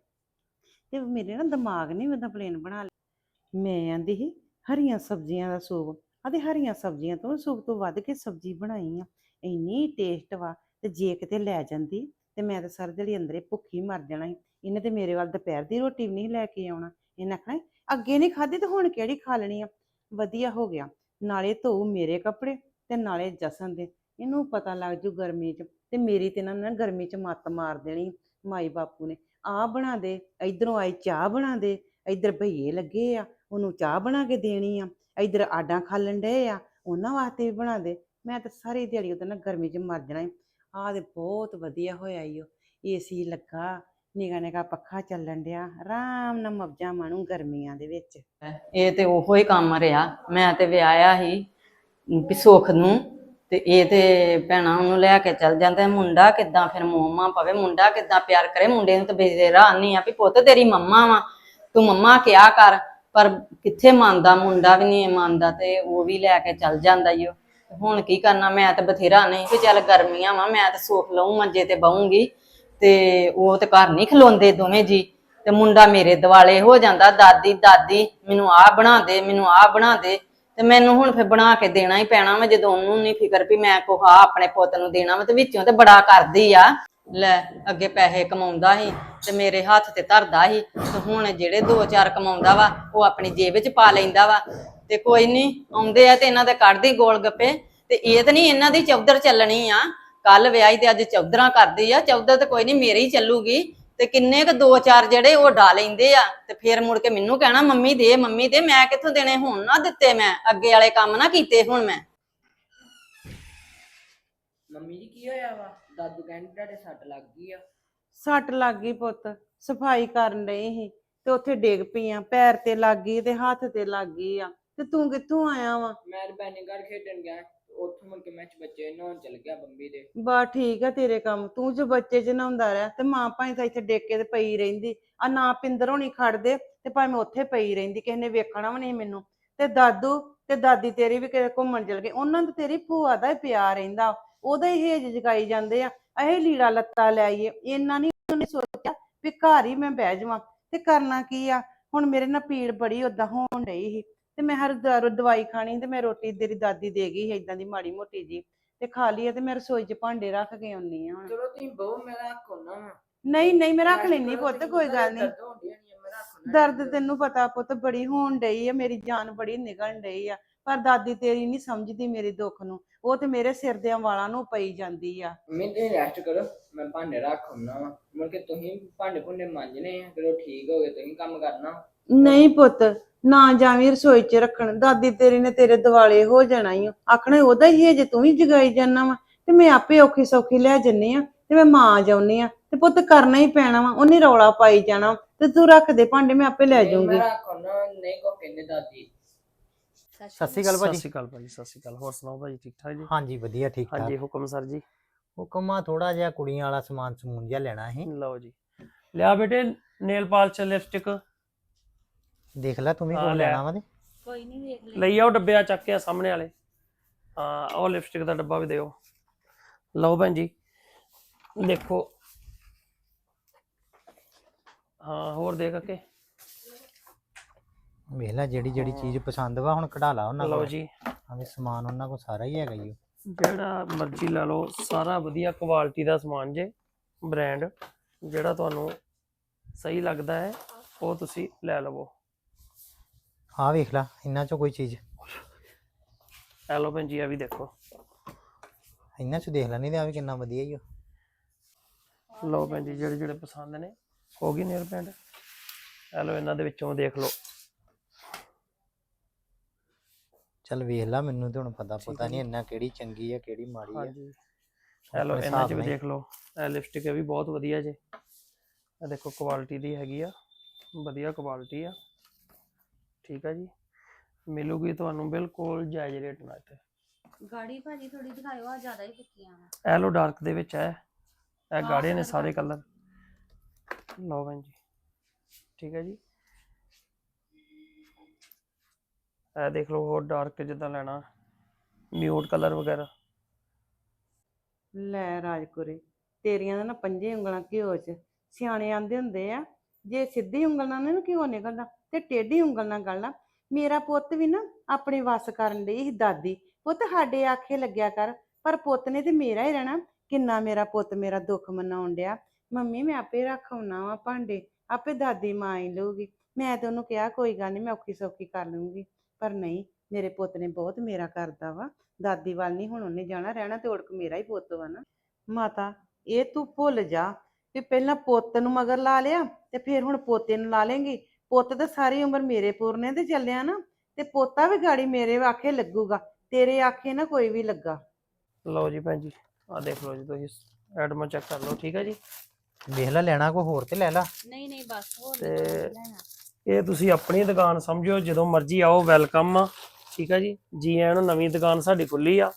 ਤੇ ਮੇਰੇ ਨਾ ਦਿਮਾਗ ਨੇ ਉਹਦਾ ਪਲੇਨ ਬਣਾ ਲਿਆ। ਮੈਂ ਆਂਦੀ ਸੀ, ਹਰੀਆਂ ਸਬਜ਼ੀਆਂ ਦਾ ਸੂਪ ਅਤੇ ਹਰੀਆਂ ਸਬਜ਼ੀਆਂ ਤੋਂ ਸੂਪ ਤੋਂ ਵੱਧ ਕੇ ਸਬਜ਼ੀ ਬਣਾਈ ਆ। ਇੰਨੀ ਟੇਸਟ ਵਾ। ਤੇ ਜੇ ਕਿਤੇ ਲੈ ਜਾਂਦੀ, ਤੇ ਮੈਂ ਤਾਂ ਸਾਰੀ ਦਿਹਾੜੀ ਅੰਦਰੇ ਭੁੱਖੀ ਮਰ ਜਾਣਾ ਸੀ। ਇਹਨੇ ਤੇ ਮੇਰੇ ਵੱਲ ਦੁਪਹਿਰ ਦੀ ਰੋਟੀ ਵੀ ਨਹੀਂ ਲੈ ਕੇ ਆਉਣਾ। ਇਹਨੇ ਆਖਣਾ ਅੱਗੇ ਨਹੀਂ ਖਾਧੀ ਤੇ ਹੁਣ ਕਿਹੜੀ ਖਾ ਲੈਣੀ ਆ? ਵਧੀਆ ਹੋ ਗਿਆ। ਨਾਲੇ ਧੋ ਮੇਰੇ ਕੱਪੜੇ ਤੇ ਨਾਲੇ ਜਸਨ ਦੇ। ਇਹਨੂੰ ਪਤਾ ਲੱਗ ਜੂ ਗਰਮੀ 'ਚ, ਤੇ ਮੇਰੀ ਤੇ ਇਹਨਾਂ ਨੇ ਨਾ ਗਰਮੀ 'ਚ ਮੱਤ ਮਾਰ ਦੇਣੀ ਮਾਈ ਬਾਪੂ ਨੇ। ਆਹ ਬਣਾ ਦੇ, ਇਧਰੋਂ ਆਈ ਚਾਹ ਬਣਾ ਦੇ, ਇਧਰ ਭਈਏ ਲੱਗੇ ਆ, ਉਹਨੂੰ ਚਾਹ ਬਣਾ ਕੇ ਦੇਣੀ ਆ, ਇਧਰ ਆਡਾਂ ਖਾਲਣ ਡਏ ਆ, ਉਹਨਾਂ ਵਾਸਤੇ ਵੀ ਬਣਾ ਦੇ। ਮੈਂ ਤਾਂ ਸਾਰੀ ਦਿਹਾੜੀ ਉਹਦੇ ਨਾਲ ਗਰਮੀ 'ਚ ਮਰ ਜਾਣਾ ਆਹ ਤੇ ਬਹੁਤ ਵਧੀਆ ਹੋਇਆ ਈ ਉਹ। ਏਸੀ ਲੱਗਾ ਨਿਗਾ ਨਿਗਾ ਪੱਖਾ ਚੱਲਣ ਡਿਆ, ਆਰਾਮ ਨਾਲ ਮੌਜਾਂ ਮਾਣੂ ਗਰਮੀਆਂ ਦੇ ਵਿੱਚ। ਇਹ ਤੇ ਉਹੋ ਹੀ ਕੰਮ ਰਿਹਾ। ਮੈਂ ਤੇ ਵਿਆਹਿਆ ਸੀ ਵੀ ਸੁੱਖ ਨੂੰ ਤੇ ਇਹ ਤੇ ਭੈਣਾ ਉਹਨੂੰ ਲੈ ਕੇ ਚੱਲ ਜਾਂਦਾ ਮੁੰਡਾ ਕਿੱਦਾਂ ਫਿਰ ਮੋਮਾ ਪਵੇ ਮੁੰਡਾ ਕਿੱਦਾਂ ਪਿਆਰ ਕਰੇ, ਮੁੰਡੇ ਨੂੰ ਤੇ ਬੇਜ਼ੇਰਾ ਆਨੀ ਆ ਵੀ ਪੁੱਤ ਤੇਰੀ ਮੰਮਾ ਵਾ, ਤੂੰ ਮੰਮਾ ਕਿਹਾ ਕਰ? ਪਰ ਕਿੱਥੇ ਮੰਨਦਾ, ਮੁੰਡਾ ਵੀ ਨਹੀਂ ਮੰਨਦਾ ਤੇ ਉਹ ਵੀ ਲੈ ਕੇ ਚੱਲ ਜਾਂਦਾ ਈ ਓ। ਹੁਣ ਕੀ ਕਰਨਾ, ਮੈਂ ਤੇ ਬਥੇਰਾ ਨਹੀਂ ਕਿ ਚੱਲ ਗਰਮੀਆਂ ਵਾ, ਮੈਂ ਤੇ ਸੁੱਖ ਲਊ, ਮੰਜੇ ਤੇ ਬਹੂੰਗੀ ਤੇ ਉਹ ਤੇ ਘਰ ਨਹੀਂ ਖਲੋਂਦੇ ਦੋਵੇਂ ਜੀ। ਤੇ ਮੁੰਡਾ ਮੇਰੇ ਦਿਵਾਲੇ ਹੋ ਜਾਂਦਾ, ਦਾਦੀ ਦਾਦੀ ਮੈਨੂੰ ਆਹ ਬਣਾ ਦੇ, ਮੈਨੂੰ ਆਹ ਬਣਾ ਦੇ। ਤੇ ਮੈਨੂੰ ਹੁਣ ਫਿਰ ਬਣਾ ਕੇ ਦੇਣਾ ਹੀ ਪੈਣਾ ਵਾ, ਜਦੋਂ ਉਹਨੂੰ ਨਹੀਂ ਫਿਕਰ ਵੀ ਮੈਂ ਕੋਹਾ ਆਪਣੇ ਪੁੱਤ ਨੂੰ ਦੇਣਾ ਵਾ, ਤੇ ਵਿੱਚੋਂ ਤੇ ਬੜਾ ਕਰਦੀ ਆ। ਲੈ, ਅੱਗੇ ਪੈਸੇ ਕਮਾਉਂਦਾ ਸੀ ਤੇ ਮੇਰੇ ਹੱਥ ਤੇ ਧਰਦਾ ਸੀ, ਤੇ ਹੁਣ ਜਿਹੜੇ ਦੋ ਚਾਰ ਕਮਾਉਂਦਾ ਵਾ, ਉਹ ਆਪਣੀ ਜੇਬ ਵਿੱਚ ਪਾ ਲੈਂਦਾ ਵਾ। ਤੇ ਕੋਈ ਨਹੀਂ ਆਉਂਦੇ ਆ ਤੇ ਇਹਨਾਂ ਦੇ ਕੱਢਦੀ ਗੋਲ ਗੱਪੇ, ਤੇ ਇਹ ਤਾਂ ਨਹੀਂ ਇਹਨਾਂ ਦੀ ਚੌਧਰ ਚੱਲਣੀ ਆ। ਕੱਲ ਵਿਆਹੀ ਤੇ ਅੱਜ ਚੌਧਰਾਂ ਕਰਦੀ ਆ, ਚੌਧਰ ਤੇ ਕੋਈ ਨਹੀਂ ਮੇਰੀ ਹੀ ਚੱਲੂਗੀ। ਤੇ ਕਿੰਨੇ ਕ ਦੋ ਚਾਰ ਜਿਹੜੇ ਉਹ ਡਾ ਲੈਂਦੇ ਆ ਤੇ ਫੇਰ ਮੁੜ ਕੇ ਮੈਨੂੰ ਕਹਿਣਾ ਮੰਮੀ ਦੇ ਮੰਮੀ ਦੇ ਮੈਂ ਕਿੱਥੋਂ ਦੇਣੇ? ਹੁਣ ਨਾ ਦਿੱਤੇ ਮੈਂ ਅੱਗੇ ਵਾਲੇ ਕੰਮ ਨਾ ਕੀਤੇ ਹੁਣ ਮੈਂ। ਮੰਮੀ ਜੀ ਕੀ ਹੋਇਆ ਵਾ? ਦਾਦੂ ਕਹਿੰਦੇ ਤੁਹਾਡੇ ਸੱਟ ਲੱਗ ਗਈ ਆ। ਸੱਟ ਲੱਗ ਗਈ ਪੁੱਤ ਸਫ਼ਾਈ ਕਰਨ ਡਈ ਸੀ ਤੇ ਉੱਥੇ ਡਿੱਗ ਪਈਆਂ ਪੈਰ ਤੇ ਲੱਗ ਗਈ ਤੇ ਹੱਥ ਤੇ ਲੱਗ ਗਈ ਆ ਤੇ ਤੂੰ ਕਿੱਥੋਂ ਆਇਆ ਵਾ? ਮੈਂ ਬੈਨਿੰਗ ਘਰ ਖੇਡਣ ਗਿਆ। ਉੱਥੋਂ ਮੁੜ ਕੇ ਮੈਂ ਬੱਚੇ ਨਹਾਉਣ ਚਲ ਗਿਆ ਬੰਬੀ ਦੇ। ਬਾ ਠੀਕ ਆ ਤੇਰੇ ਕੰਮ, ਤੂੰ ਜੋ ਬੱਚੇ ਚ ਨਹਾਉਂਦਾ ਰਿਹਾ ਤੇ ਮਾਂ ਭਾਈ ਤਾਂ ਇੱਥੇ ਡਿੱਗ ਤੇ ਪਈ ਰਹਿੰਦੀ। ਆ ਨਾ ਪਿੰਦਰ ਹੋਣੀ ਖੜਦੇ ਤੇ ਭਾਵੇਂ ਉੱਥੇ ਪਈ ਰਹਿੰਦੀ, ਕਿਸੇ ਨੇ ਵੇਖਣਾ ਵੀ ਨਹੀਂ ਮੈਨੂੰ। ਤੇ ਦਾਦੂ ਤੇ ਦਾਦੀ ਤੇਰੀ ਵੀ ਕਿਤੇ ਘੁੰਮਣ ਚਲ ਗਏ, ਉਹਨਾਂ ਨੂੰ ਤੇਰੀ ਭੂਆ ਦਾ ਹੀ ਪਿਆਰ ਰਹਿੰਦਾ, ਉਹਦਾ ਹੀ ਹੇਜ ਜਗਾਈ ਜਾਂਦੇ ਆ। ਇਹ ਲੀੜਾ ਲੱਤਾ ਲੈ ਆਈਏ, ਇੰਨਾ ਨਹੀਂ ਉਹਨੇ ਸੋਚਿਆ ਵੀ ਘਰ ਹੀ ਮੈਂ ਬਹਿ ਜਾਵਾਂ। ਤੇ ਕਰਨਾ ਕੀ ਆ, ਹੁਣ ਮੇਰੇ ਨਾਲ ਪੀੜ ਬੜੀ ਓਦਾਂ ਹੋਣ ਰਹੀ ਸੀ। ਤੇ ਮੈਂ ਹਰ ਦਾਰੂ ਦਵਾਈ ਖਾਣੀ ਤੇ ਮੈਂ ਰੋਟੀ ਤੇਰੀ ਦਾਦੀ ਦੇ ਗਈ ਸੀ ਇਦਾਂ ਦੀ ਮਾੜੀ ਮੋਟੀ ਜੀ ਤੇ ਖਾ ਲਈ ਆ ਤੇ ਮੈਂ ਰਸੋਈ 'ਚ ਭਾਂਡੇ ਰੱਖ ਕੇ ਆਉਣੀ ਆ। ਹੁਣ ਚਲੋ ਤੁਸੀਂ ਬਹੁ ਮੈਂ ਰੱਖ ਆਉਣਾ ਵਾ। ਨਹੀਂ ਨਹੀਂ ਮੈਂ ਰੱਖ ਲੈਣੀ ਪੁੱਤ ਕੋਈ ਗੱਲ ਨਹੀਂ। ਦਰਦ ਹੋਣ ਡਈ ਹੋਣੀ ਆ, ਮੈਂ ਰੱਖ ਆਉਣਾ ਦਰਦ ਰੈਸਟ ਤੈਨੂੰ ਪਤਾ ਪੁੱਤ ਬੜੀ ਹੋਣ ਡਈ ਆ ਮੇਰੀ ਜਾਨ ਬੜੀ ਨਿਕਲਣ ਡਈ ਆ ਪਰ ਦਾਦੀ ਤੇਰੀ ਨਹੀਂ ਸਮਝਦੀ ਮੇਰੇ ਦੁੱਖ ਨੂੰ ਉਹ ਤੇ ਮੇਰੇ ਸਿਰ ਦੇ ਵਾਲਾਂ ਨੂੰ ਪਈ ਜਾਂਦੀ ਆ। ਮੈਂ ਤੇ ਰੈਸਟ ਕਰੋ ਮੈਂ ਭਾਂਡੇ ਰੱਖ ਆਉਣਾ ਵਾ। ਮੁੜ ਕੇ ਤੁਸੀਂ ਭਾਂਡੇ ਭੁੰਡੇ ਮਾਂਜਣੇ ਆ ਜਦੋਂ ਠੀਕ ਹੋ ਗਏ ਤੁਸੀਂ ਕੰਮ ਕਰਨਾ। ਨਹੀਂ ਪੁੱਤ ਨਾ ਜਾਵੀਂ ਰਸੋਈ 'ਚ ਰੱਖਣ। ਦਾਦੀ ਤੇਰੀ ਨੇ ਤੇਰੇ ਦਿਵਾਲੇ ਹੋ ਜਾਣਾ ਈ ਓ। ਆਖਣਾ ਉਹਦਾ ਹੀ ਹੈ ਜੇ ਤੂੰ ਹੀ ਜਗਾਈ ਜਾਨਾ ਵਾ। ਤੇ ਮੈਂ ਆਪੇ ਔਖੀ ਸੌਖੀ ਲੈ ਜੰਨੀ ਆ ਤੇ ਮੈਂ ਮਾਂ ਜਾਉਨੀ ਆ। ਤੇ ਪੁੱਤ ਕਰਨਾ ਹੀ ਪੈਣਾ ਵਾ। ਉਹਨੇ ਰੌਲਾ ਪਾਈ ਜਾਣਾ ਤੇ ਤੂੰ ਰੱਖ ਦੇ ਭਾਂਡੇ ਮੈਂ ਆਪੇ ਲੈ ਜਾਊਂਗੀ। ਨਹੀਂ ਕੋ ਕਹਿੰਦੇ ਦਾਦੀ। ਸਤਿ ਸ਼੍ਰੀ ਅਕਾਲ ਸਤਿ ਭਾਜੀ ਸ਼੍ਰੀ ਅਕਾਲ ਭਾਜੀ ਸਤਿ ਸ਼੍ਰੀ ਅਕਾਲ। ਹੋਰ ਸੁਣਾਓ ਭਾਜੀ ਠੀਕ ਠਾਕ ਜੀ? ਹਾਂਜੀ ਵਧੀਆ ਠੀਕ ਠਾਕ। ਹਾਂਜੀ ਹੁਕਮ ਸਰ ਜੀ? ਹੁਕਮਾ ਥੋੜਾ ਜਿਹਾ ਕੁੜੀਆਂ ਵਾਲਾ ਸਮਾਨ ਸਮੂਨ ਜਿਹਾ ਲੈਣਾ ਸੀ। ਲਓ ਜੀ। ਲਿਆ ਬੇਟੇ ਨੇਲ ਪਾਲਚ ਲਿਪਸਟਿਕ। ਦੇਖ ਲੈ ਤੂੰ ਵੀ ਹਾਂ, ਲੈ। ਲੈਣਾ ਵਾ ਤੇ। ਲਈ। ਆਓ ਡੱਬੇ ਆ ਚੱਕ ਕੇ ਆ ਸਾਹਮਣੇ ਵਾਲੇ। ਹਾਂ ਉਹ ਲਿਪਸਟਿਕ ਦਾ ਡੱਬਾ ਵੀ ਦਿਓ। ਲਓ ਭੈਣ ਜੀ ਦੇਖੋ। ਹਾਂ ਹੋਰ ਦੇਖ ਕੇ ਵੇਖ ਲੈ ਜਿਹੜੀ ਜਿਹੜੀ ਚੀਜ਼ ਪਸੰਦ ਵਾ ਹੁਣ ਕਢਾ ਲਾ ਉਹਨਾਂ ਲਓ ਕੋਲ। ਜੀ। ਹਾਂ ਵੀ ਸਮਾਨ ਉਹਨਾਂ ਕੋਲ ਸਾਰਾ ਹੀ ਹੈਗਾ ਜੀ ਜਿਹੜਾ ਮਰਜ਼ੀ ਲੈ ਲਓ ਸਾਰਾ ਵਧੀਆ ਕੁਆਲਿਟੀ ਦਾ ਸਮਾਨ ਜੇ ਬ੍ਰਾਂਡ ਜਿਹੜਾ ਤੁਹਾਨੂੰ ਸਹੀ ਲੱਗਦਾ ਹੈ ਉਹ ਤੁਸੀਂ ਲੈ ਲਵੋ। ਆ ਵੇਖ ਲਾ ਇਹਨਾਂ ਚੋਂ ਕੋਈ ਚੀਜ਼। ਇਹ ਲਓ ਭੈਣ ਜੀ ਆ ਵੀ ਦੇਖੋ। ਇਹਨਾਂ ਚ ਦੇਖ ਲੈਣੀ ਤੇ ਆ ਵੀ ਕਿੰਨਾ ਵਧੀਆ ਹੀ ਆ ਲਓ ਭੈਣ ਜੀ ਜਿਹੜੇ ਜਿਹੜੇ ਪਸੰਦ ਨੇ ਹੋ ਗਈ ਨੇਲ ਪੈਂਟ। ਇਹ ਲਓ ਇਹਨਾਂ ਦੇ ਵਿੱਚੋਂ ਦੇਖ ਲਓ। ਚੱਲ ਵੇਖ ਲਾ ਮੈਨੂੰ ਤੇ ਹੁਣ ਪਤਾ ਪਤਾ ਨਹੀਂ। ਇੰਨਾ ਕਿਹੜੀ ਚੰਗੀ ਆ ਕਿਹੜੀ ਮਾੜੀ ਆ। ਹਾਂਜੀ। ਇਹ ਲਓ ਆਪਣੇ ਇਹਨਾਂ 'ਚ ਹਿਸਾਬ ਵੀ ਨਾਲ। ਦੇਖ ਲਓ। ਇਹ ਲਿਪਸਟਿਕ ਵੀ ਬਹੁਤ ਵਧੀਆ ਜੇ। ਇਹ ਦੇਖੋ ਕੁਆਲਿਟੀ ਦੀ ਹੈਗੀ ਆ। ਵਧੀਆ ਕੁਆਲਿਟੀ ਆ। ਠੀਕ ਆ ਜੀ? ਮਿਲੂਗੀ ਤੁਹਾਨੂੰ ਬਿਲਕੁਲ ਜਾਇਜ਼ ਰੇਟ ਨਾਲ ਇੱਥੇ ਗਾੜੀ ਭਾਜੀ ਥੋੜੀ ਦਿਖਾਇਓ ਆ ਜ਼ਿਆਦਾ ਹੀ ਪਿੱਕੀਆਂ ਵਾ। ਇਹ ਲਓ ਡਾਰਕ ਦੇ ਵਿੱਚ ਹੈ। ਇਹ ਗਾੜੇ ਨੇ ਸਾਰੇ। ਕਲਰ ਲਓ ਭੈਣ ਜੀ। ਠੀਕ ਹੈ ਜੀ? ਇਹ ਦੇਖ ਲਓ ਹੋਰ ਡਾਰਕ ਜਿੱਦਾਂ ਲੈਣਾ। ਨਿਊਡ ਕਲਰ ਵਗੈਰਾ। ਲੈ ਰਾਜਕੁਰੇ ਤੇਰੀਆਂ ਦਾ ਨਾ ਪੰਜੇ ਉਂਗਲਾਂ ਘਿਓ 'ਚ। ਸਿਆਣੇ ਆਂਦੇ ਹੁੰਦੇ ਆ ਜੇ ਸਿੱਧੀ ਉਂਗਲ ਨਾਲ ਨਾ ਘਿਓ ਨਿਕਲਦਾ। ਤੇ ਟੇਢੀ ਉਂਗਲ ਨਾਲ ਗਲਣਾ ਮੇਰਾ ਪੁੱਤ ਵੀ ਨਾ ਆਪਣੀ ਵੱਸ ਕਰਨ ਲਈ ਸੀ ਦਾਦੀ। ਪੁੱਤ ਸਾਡੇ ਆਖੇ ਲੱਗਿਆ ਕਰ, ਪਰ ਪੁੱਤ ਨੇ ਤੇ ਮੇਰਾ ਹੀ ਰਹਿਣਾ। ਕਿੰਨਾ ਮੇਰਾ ਪੁੱਤ ਮੇਰਾ ਦੁੱਖ ਮਨਾਉਣ ਡਿਆ। ਮੰਮੀ, ਮੈਂ ਆਪੇ ਰੱਖਾਉਣਾ ਵਾ ਭਾਂਡੇ। ਆਪੇ ਦਾਦੀ ਮਾਂ ਹੀ ਲਊਗੀ। ਮੈਂ ਤੇ ਉਹਨੂੰ ਕਿਹਾ, ਕੋਈ ਗੱਲ ਨਹੀਂ ਮੈਂ ਔਖੀ ਸੌਖੀ ਕਰ ਲੂੰਗੀ ਪਰ ਨਹੀਂ, ਮੇਰੇ ਪੁੱਤ ਨੇ ਬਹੁਤ ਮੇਰਾ ਕਰਦਾ ਵਾ। ਦਾਦੀ ਵੱਲ ਨਹੀਂ ਹੁਣ ਉਹਨੇ ਜਾਣਾ ਰਹਿਣਾ ਤੇ ਓੜਕ ਮੇਰਾ ਹੀ ਪੁੱਤ ਵਾ ਨਾ। ਮਾਤਾ, ਇਹ ਤੂੰ ਭੁੱਲ ਜਾ ਵੀ ਪਹਿਲਾਂ ਪੁੱਤ ਨੂੰ ਮਗਰ ਲਾ ਲਿਆ ਤੇ ਫਿਰ ਹੁਣ ਪੋਤੇ ਨੂੰ ਲਾ ਲੇਂਗੀ ਪੁੱਤ ਤਾਂ ਸਾਰੀ ਉਮਰ ਮੇਰੇ ਪੂਰਨੇ ਤੇ ਚੱਲਿਆ ਨਾ ਤੇ ਪੋਤਾ ਵੀ ਗਾੜੀ ਮੇਰੇ ਆਖੇ ਲੱਗੂਗਾ ਤੇਰੇ ਆਖੇ ਨਾ ਕੋਈ ਵੀ ਲੱਗਾ। ਲਓ ਜੀ ਭੈਣ ਜੀ ਆ ਦੇਖ ਲਓ ਜੀ ਤੁਸੀਂ ਐਡਮ ਚੈੱਕ ਕਰ ਲਓ ਠੀਕ ਹੈ ਜੀ? ਵੇਖ ਲੈ ਲੈਣਾ ਕੋਈ ਹੋਰ ਤੇ ਲੈ ਲਾ। ਨਹੀਂ ਨਹੀਂ ਬਸ ਹੋਰ ਤੇ- ਇਹ ਤੁਸੀਂ ਆਪਣੀ ਦੁਕਾਨ ਸਮਝੋ ਜਦੋਂ ਮਰਜ਼ੀ ਆਓ ਵੈਲਕਮ ਆ ਠੀਕ ਆ ਜੀ? ਜੀ ਆਇਆਂ ਨੂੰ ਨਵੀਂ ਦੁਕਾਨ ਸਾਡੀ ਖੁੱਲੀ ਆ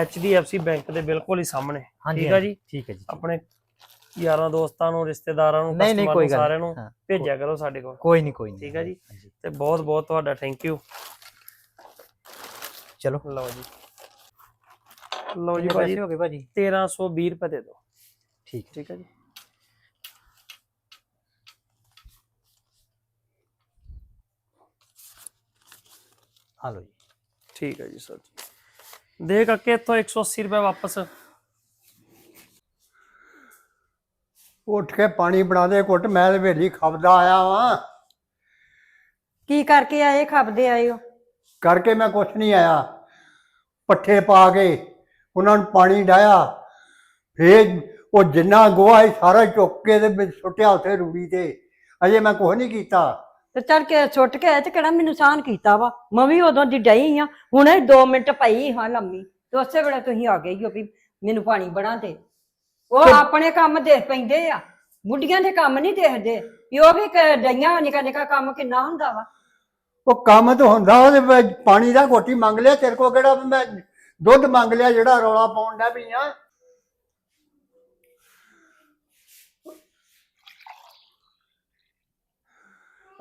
HDFC ਬੈਂਕ ਦੇ ਬਿਲਕੁਲ ਹੀ ਸਾਹਮਣੇ ਠੀਕ ਆ ਜੀ? ਠੀਕ ਹੈ ਜੀ ਆਪਣੇ ਯਾਰਾਂ ਦੋਸਤਾਂ ਨੂੰ ਰਿਸ਼ਤੇਦਾਰਾਂ ਨੂੰ ਨਹੀਂ ਨਹੀਂ ਕੋਈ ਨੂੰ ਗੱਲ ਸਾਰਿਆਂ ਨੀ, ਹਾਂ, ਭੇਜਿਆ ਕਰੋ ਸਾਡੇ ਕੋਲ। ਕੋਈ ਨਹੀਂ ਕੋਈ ਨਹੀਂ ਠੀਕ ਆ ਜੀ। ਹਾਂਜੀ। ਤੇ ਬਹੁਤ ਬਹੁਤ ਤੁਹਾਡਾ ਥੈਂਕ ਯੂ ਚਲੋ। ਲਓ ਜੀ। ਲਓ ਜੀ ਕਿੰਨੇ ਭਾਜੀ ਪੈਸੇ ਹੋ ਗਏ ਭਾਜੀ? 1320 ਰੁਪਏ ਦੇ ਦਿਓ। ਠੀਕ ਹੈ। ਠੀਕ ਹੈ ਜੀ? ਆ ਲਓ ਜੀ। ਠੀਕ ਹੈ ਜੀ ਸਰ ਜੀ। ਦੇ ਇੱਥੋਂ 180 ਰੁਪਏ ਵਾਪਸ। ਉੱਠ ਕੇ ਪਾਣੀ ਬਣਾ ਦੇ ਘੁੱਟ ਮੈਂ ਤੇ ਵੇਲੀ ਖਪਦਾ ਆਇਆ ਵਾਂ। ਕੀ ਕਰਕੇ ਆਏ ਖਪਦੇ ਆਏ ਹੋ? ਕਰਕੇ ਮੈਂ ਕੁਛ ਨਹੀਂ ਆਇਆ। ਪੱਠੇ ਪਾ ਕੇ ਉਹਨਾਂ ਨੂੰ ਪਾਣੀ ਡਾਇਆ ਫੇਰ ਉਹ ਜਿੰਨਾ ਗੋਹਾ ਸੀ ਸਾਰਾ ਚੁੱਕ ਕੇ ਤੇ ਵਿੱਚ ਸੁੱਟਿਆ ਉੱਥੇ ਰੂੜੀ ਤੇ। ਅਜੇ ਮੈਂ ਕੁਛ ਨਹੀਂ ਕੀਤਾ। ਤੇ ਚੱਲ ਕੇ ਸੁੱਟ ਕੇ ਆਏ ਤੇ ਕਿਹੜਾ ਮੈਨੂੰ ਸਾਨ ਕੀਤਾ ਵਾ? ਮੈਂ ਵੀ ਉਦੋਂ ਦੀ ਡਈ ਆ ਹੁਣੇ 2 ਮਿੰਟ ਪਈ ਹਾਂ ਲੰਮੀ। ਤੇ ਉਸੇ ਵੇਲੇ ਤੁਸੀਂ ਆ ਗਏ ਹੋ ਵੀ ਮੈਨੂੰ ਪਾਣੀ ਬਣਾ ਦੇ। ਉਹ ਆਪਣੇ ਕੰਮ ਦੇਖ ਪੈਂਦੇ ਆ। ਬੁੱਢੀਆਂ ਦੇ ਕੰਮ ਨਹੀਂ ਦੇਖਦੇ। ਵੀ ਉਹ ਵੀ ਕ- ਡਈਆਂ ਨਿਕਾ ਨਿਕਾ ਕੰਮ ਕਿੰਨਾ ਹੁੰਦਾ ਵਾ। ਉਹ ਕੰਮ ਤਾਂ ਹੁੰਦਾ ਉਹਦੇ ਵਿੱਚ ਪਾਣੀ ਦਾ ਘੋਟੀ ਮੰਗ ਲਿਆ ਤੇਰੇ ਕੋ ਕਿਹੜਾ ਵੀ? ਮੈਂ ਦੁੱਧ ਮੰਗ ਲਿਆ ਜਿਹੜਾ ਰੌਲਾ ਪਾਉਣ ਦਾ ਵੀ ਆ।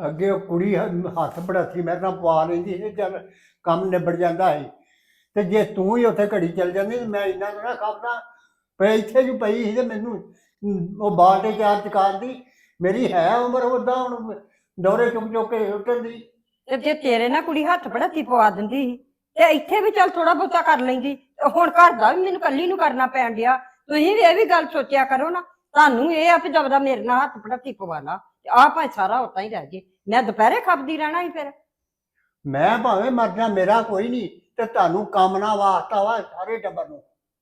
ਅੱਗੇ ਉਹ ਕੁੜੀ ਹ- ਹੱਥ ਬੜਾਤੀ ਮੇਰੇ ਨਾਲ ਪਵਾ ਲੈਂਦੀ ਸੀ ਜਦ ਕੰਮ ਨਿਬੜ ਜਾਂਦਾ ਸੀ। ਤੇ ਜੇ ਤੂੰ ਹੀ ਉੱਥੇ ਘੜੀ ਚੱਲ ਜਾਂਦੀ ਤੇ ਮੈਂ ਇੰਨਾ ਨਾ ਖਾਪਦਾ ਪਈ ਇੱਥੇ ਜੂ ਪਈ ਸੀ ਤੇ ਮੈਨੂੰ ਅਮ, ਉਹ ਬਾਲਟੇ ਚਾਰ ਚਕਾਉਂਦੀ ਮੇਰੀ ਹੈ ਉਮਰ ਉਹਦਾ ਹੁਣ ਦੌਰੇ ਚੁੱਕ ਚੁੱਕ ਕੇ ਉੱਟਣ ਦੀ। ਤੇ ਜੇ ਤੇਰੇ ਨਾਲ ਕੁੜੀ ਹੱਥ ਪੜਾਤੀ ਪਵਾ ਦਿੰਦੀ ਸੀ ਤੇ ਇੱਥੇ ਵੀ ਚੱਲ ਥੋੜਾ ਬਹੁਤਾ ਕਰ ਲੈਂਦੀ ਤੇ ਹੁਣ ਘਰ ਦਾ ਵੀ ਮੈਨੂੰ ਕੱਲੀ ਨੂੰ ਕਰਨਾ ਪੈਣ ਡਿਆ। ਤੁਸੀਂ ਵੀ ਇਹ ਵੀ ਗੱਲ ਸੋਚਿਆ ਕਰੋ ਨਾ ਤੁਹਾਨੂੰ ਇਹ ਆ ਵੀ ਜਬਦਾ ਮੇਰੇ ਨਾਲ ਹੱਥ ਪੜਾਤੀ ਪਵਾ ਲਾ ਤੇ ਆਹ ਭਾਵੇਂ ਸਾਰਾ ਉਤਾਂ ਹੀ ਰਹਿ ਜੇ। ਮੈਂ ਦੁਪਹਿਰੇ ਖਪਦੀ ਰਹਿਣਾ ਸੀ ਫਿਰ। ਮੈਂ ਭਾਵੇਂ ਮਰ ਜਾ ਮੇਰਾ ਕੋਈ ਨਹੀਂ ਤੇ ਤੁਹਾਨੂੰ ਕੰਮ ਨਾ ਵਾਸਤਾ ਵਾ ਸਾਰੇ ਟੱਬਰ ਨੂੰ।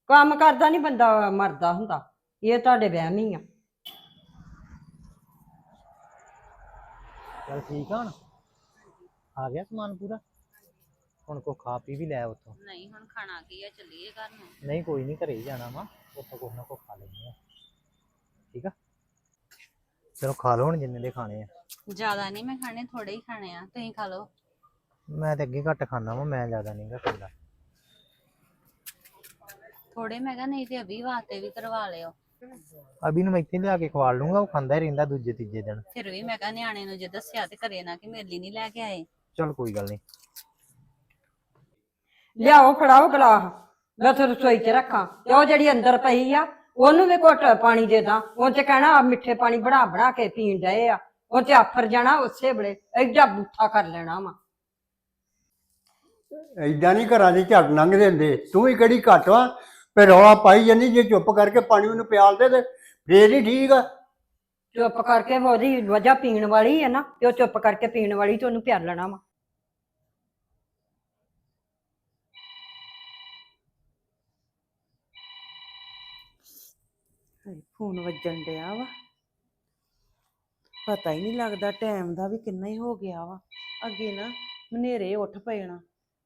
ਕੰਮ ਕਰਦਾ ਨਹੀਂ ਬੰਦਾ ਮਰਦਾ ਹੁੰਦਾ। ਇਹ ਤੁਹਾਡੇ ਵਹਿਮ ਹੀ ਆ। ਚਲ ਠੀਕ ਆ ਹੁਣ। ਆ ਗਿਆ ਸਮਾਨ ਪੂਰਾ? ਹੁਣ ਕੋ ਖਾ ਪੀ ਵੀ ਲੈ ਉੱਥੋਂ। ਨਹੀਂ ਹੁਣ ਖਾਣਾ ਕੀ ਆ ਚੱਲੀਏ ਘਰ ਨੂੰ। ਨਹੀਂ ਕੋਈ ਨਹੀਂ ਘਰੇ ਹੀ ਜਾਣਾ ਵਾ। ਉੱਥੋਂ ਕੁਛ ਨਾ ਕੁਛ ਖਾ ਲੈਂਦੇ ਆ। ਠੀਕ ਆ? ਚਲੋ ਖਾ ਲਓ ਹੁਣ ਜਿੰਨੇ ਦੇ ਖਾਣੇ ਆ। ਜ਼ਿਆਦਾ ਨਹੀਂ ਮੈਂ ਖਾਣੇ ਥੋੜੇ ਹੀ ਖਾਣੇ ਆ। ਤੁਸੀਂ ਖਾ ਲਓ। ਮੈਂ ਤੇ ਅੱਗੇ ਘੱਟ ਖਾਣਾ ਵਾ ਮੈਂ ਜ਼ਿਆਦਾ ਨਹੀਂਗਾ ਖਾਂਦਾ। ਥੋੜੇ ਮੈਂ ਕਿਹਾ ਨਹੀਂ ਤੇ ਅਭੀ ਵਾਸਤੇ ਵੀ ਕਰਵਾ ਲਿਓ। ਅਭੀ ਨੂੰ ਮੈਂ ਇੱਥੇ ਲਿਆ ਕੇ ਖਵਾ ਲੂੰਗਾ ਉਹ ਖਾਂਦਾ ਹੀ ਰਹਿੰਦਾ ਦੂਜੇ ਤੀਜੇ ਦਿਨ। ਫਿਰ ਵੀ ਮੈਂ ਕਿਹਾ ਨਿਆਣੇ ਨੂੰ ਜੇ ਦੱਸਿਆ ਤੇ ਕਰੇ ਨਾ ਕਿ ਮੇਰੇ ਲਈ ਨਹੀਂ ਲੈ ਕੇ ਆਏ। ਚਲ ਕੋਈ ਗੱਲ ਨਹੀਂ। ਲਿਆਓ ਫੜਾਓ ਗਲਾਸ। ਮੈਂ ਤੇ ਰਸੋਈ 'ਚ ਰੱਖਾਂ। ਤੇ ਉਹ ਜਿਹੜੀ ਅੰਦਰ ਪਈ ਆ ਉਹਨੂੰ ਵੀ ਘੁੱਟ ਪਾਣੀ ਦੇ ਦਾਂ। ਉਹ ਤੇ ਕਹਿਣਾ ਆ ਮਿੱਠੇ ਪਾਣੀ ਬਣਾ ਬਣਾ ਕੇ ਪੀਣ ਡਏ ਆ। ਉਹ ਤੇ ਆਫਰ ਜਾਣਾ ਉਸੇ ਵੇਲੇ। ਐਡਾ ਬੂਥਾ ਕਰ ਲੈਣਾ ਵਾ। ਐਦਾਂ ਨਹੀਂ ਘਰਾਂ ਦੇ ਝੱਟ ਲੰਘਦੇ ਹੁੰਦੇ ਤੂੰ ਹੀ ਕਿਹੜੀ ਘੱਟ ਵਾ? ਤੇ ਰੌਲਾ ਪਾਈ ਜਾਂਦੀ ਜੇ ਚੁੱਪ ਕਰਕੇ ਪਾਣੀ ਉਹਨੂੰ ਪਿਆਲ ਦੇ ਤੇ ਫੇਰ ਹੀ ਠੀਕ ਆ। ਚੁੱਪ ਕਰਕੇ ਉਹਦੀ ਵਜ੍ਹਾ ਪੀਣ ਵਾਲੀ ਹੈ ਨਾ ਤੇ ਉਹ ਚੁੱਪ ਕਰਕੇ ਪੀਣ ਵਾਲੀ ਤੇ ਉਹਨੂੰ ਪਿਆਰ ਲੈਣਾ ਵਾ। ਹਾਏ, ਫੋਨ ਵੱਜਣ ਡਿਆ ਵਾ। ਪਤਾ ਹੀ ਨਹੀਂ ਲੱਗਦਾ ਟਾਈਮ ਦਾ ਵੀ ਕਿੰਨਾ ਹੀ ਹੋ ਗਿਆ ਵਾ। ਅੱਗੇ ਨਾ ਮਨੇਰੇ ਉੱਠ ਪੈਣਾ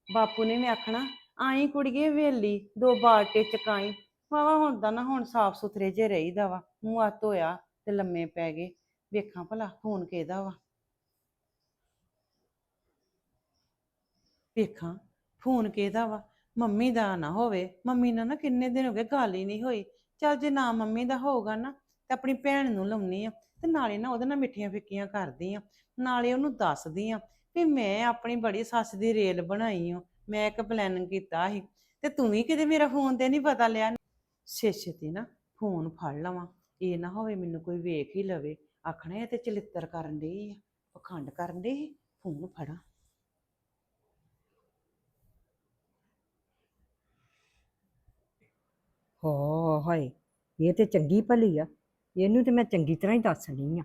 ਬਾਪੂ ਨੇ ਵੀ ਆਖਣਾ ਆਈ ਕੁੜੀਏ ਵੇਲੀ, ਦੋ ਬਾਲਟੇ ਚਕਾਈ। ਵਾਵਾ ਹੁੰਦਾ ਨਾ ਹੁਣ ਸਾਫ਼ ਸੁਥਰੇ ਜੇ ਰਹੀਦਾ ਵਾ, ਮੂੰਹ ਹੱਥ ਧੋਇਆ ਤੇ ਲੰਮੇ ਪੈ ਗਏ। ਵੇਖਾਂ ਭਲਾ ਫੋਨ ਕਿਹਦਾ ਵਾ। ਵੇਖਾਂ ਫੋਨ ਕਿਹਦਾ ਵਾ, ਮੰਮੀ ਦਾ ਨਾ ਹੋਵੇ, ਮੰਮੀ ਨਾਲ ਨਾ ਕਿੰਨੇ ਦਿਨ ਹੋ ਗਏ ਗੱਲ ਹੀ ਨਹੀਂ ਹੋਈ। ਚੱਲ ਜੇ ਨਾ ਮੰਮੀ ਦਾ ਹੋਊਗਾ ਨਾ ਤੇ ਆਪਣੀ ਭੈਣ ਨੂੰ ਲਾਉਣੀ ਆ, ਤੇ ਨਾਲੇ ਨਾ ਉਹਦੇ ਨਾਲ ਮਿੱਠੀਆਂ ਫਿੱਕੀਆਂ ਕਰਦੀ ਆ, ਨਾਲੇ ਉਹਨੂੰ ਦੱਸਦੀ ਆ ਵੀ ਮੈਂ ਆਪਣੀ ਬੜੀ ਸੱਸ ਦੀ ਰੇਲ ਬਣਾਈ ਆ ਮੈਂ ਇੱਕ ਪਲਾਨ ਕੀਤਾ ਸੀ ਤੇ ਤੂੰ ਵੀ ਕਿਤੇ ਮੇਰਾ ਫੋਨ ਤੇ ਨਹੀਂ ਪਤਾ ਲਿਆ। ਛੇਛੇ ਨਾ ਫੋਨ ਫੜ ਲਵਾਂ। ਇਹ ਨਾ ਹੋਵੇ ਮੈਨੂੰ ਕੋਈ ਵੇਖ ਹੀ ਲਵੇ। ਆਖਣਾ ਇਹ ਤੇ ਚਲਿੱਤਰ ਕਰਨ ਡਈ ਆ, ਪਖੰਡ ਕਰਨ ਡਈ ਫੋਨ ਫੜਾਂ। ਹੋ ਹਾਏ, ਇਹ ਤੇ ਚੰਗੀ ਭਲੀ ਆ। ਇਹਨੂੰ ਤੇ ਮੈਂ ਚੰਗੀ ਤਰ੍ਹਾਂ ਹੀ ਦੱਸਣੀ ਆ।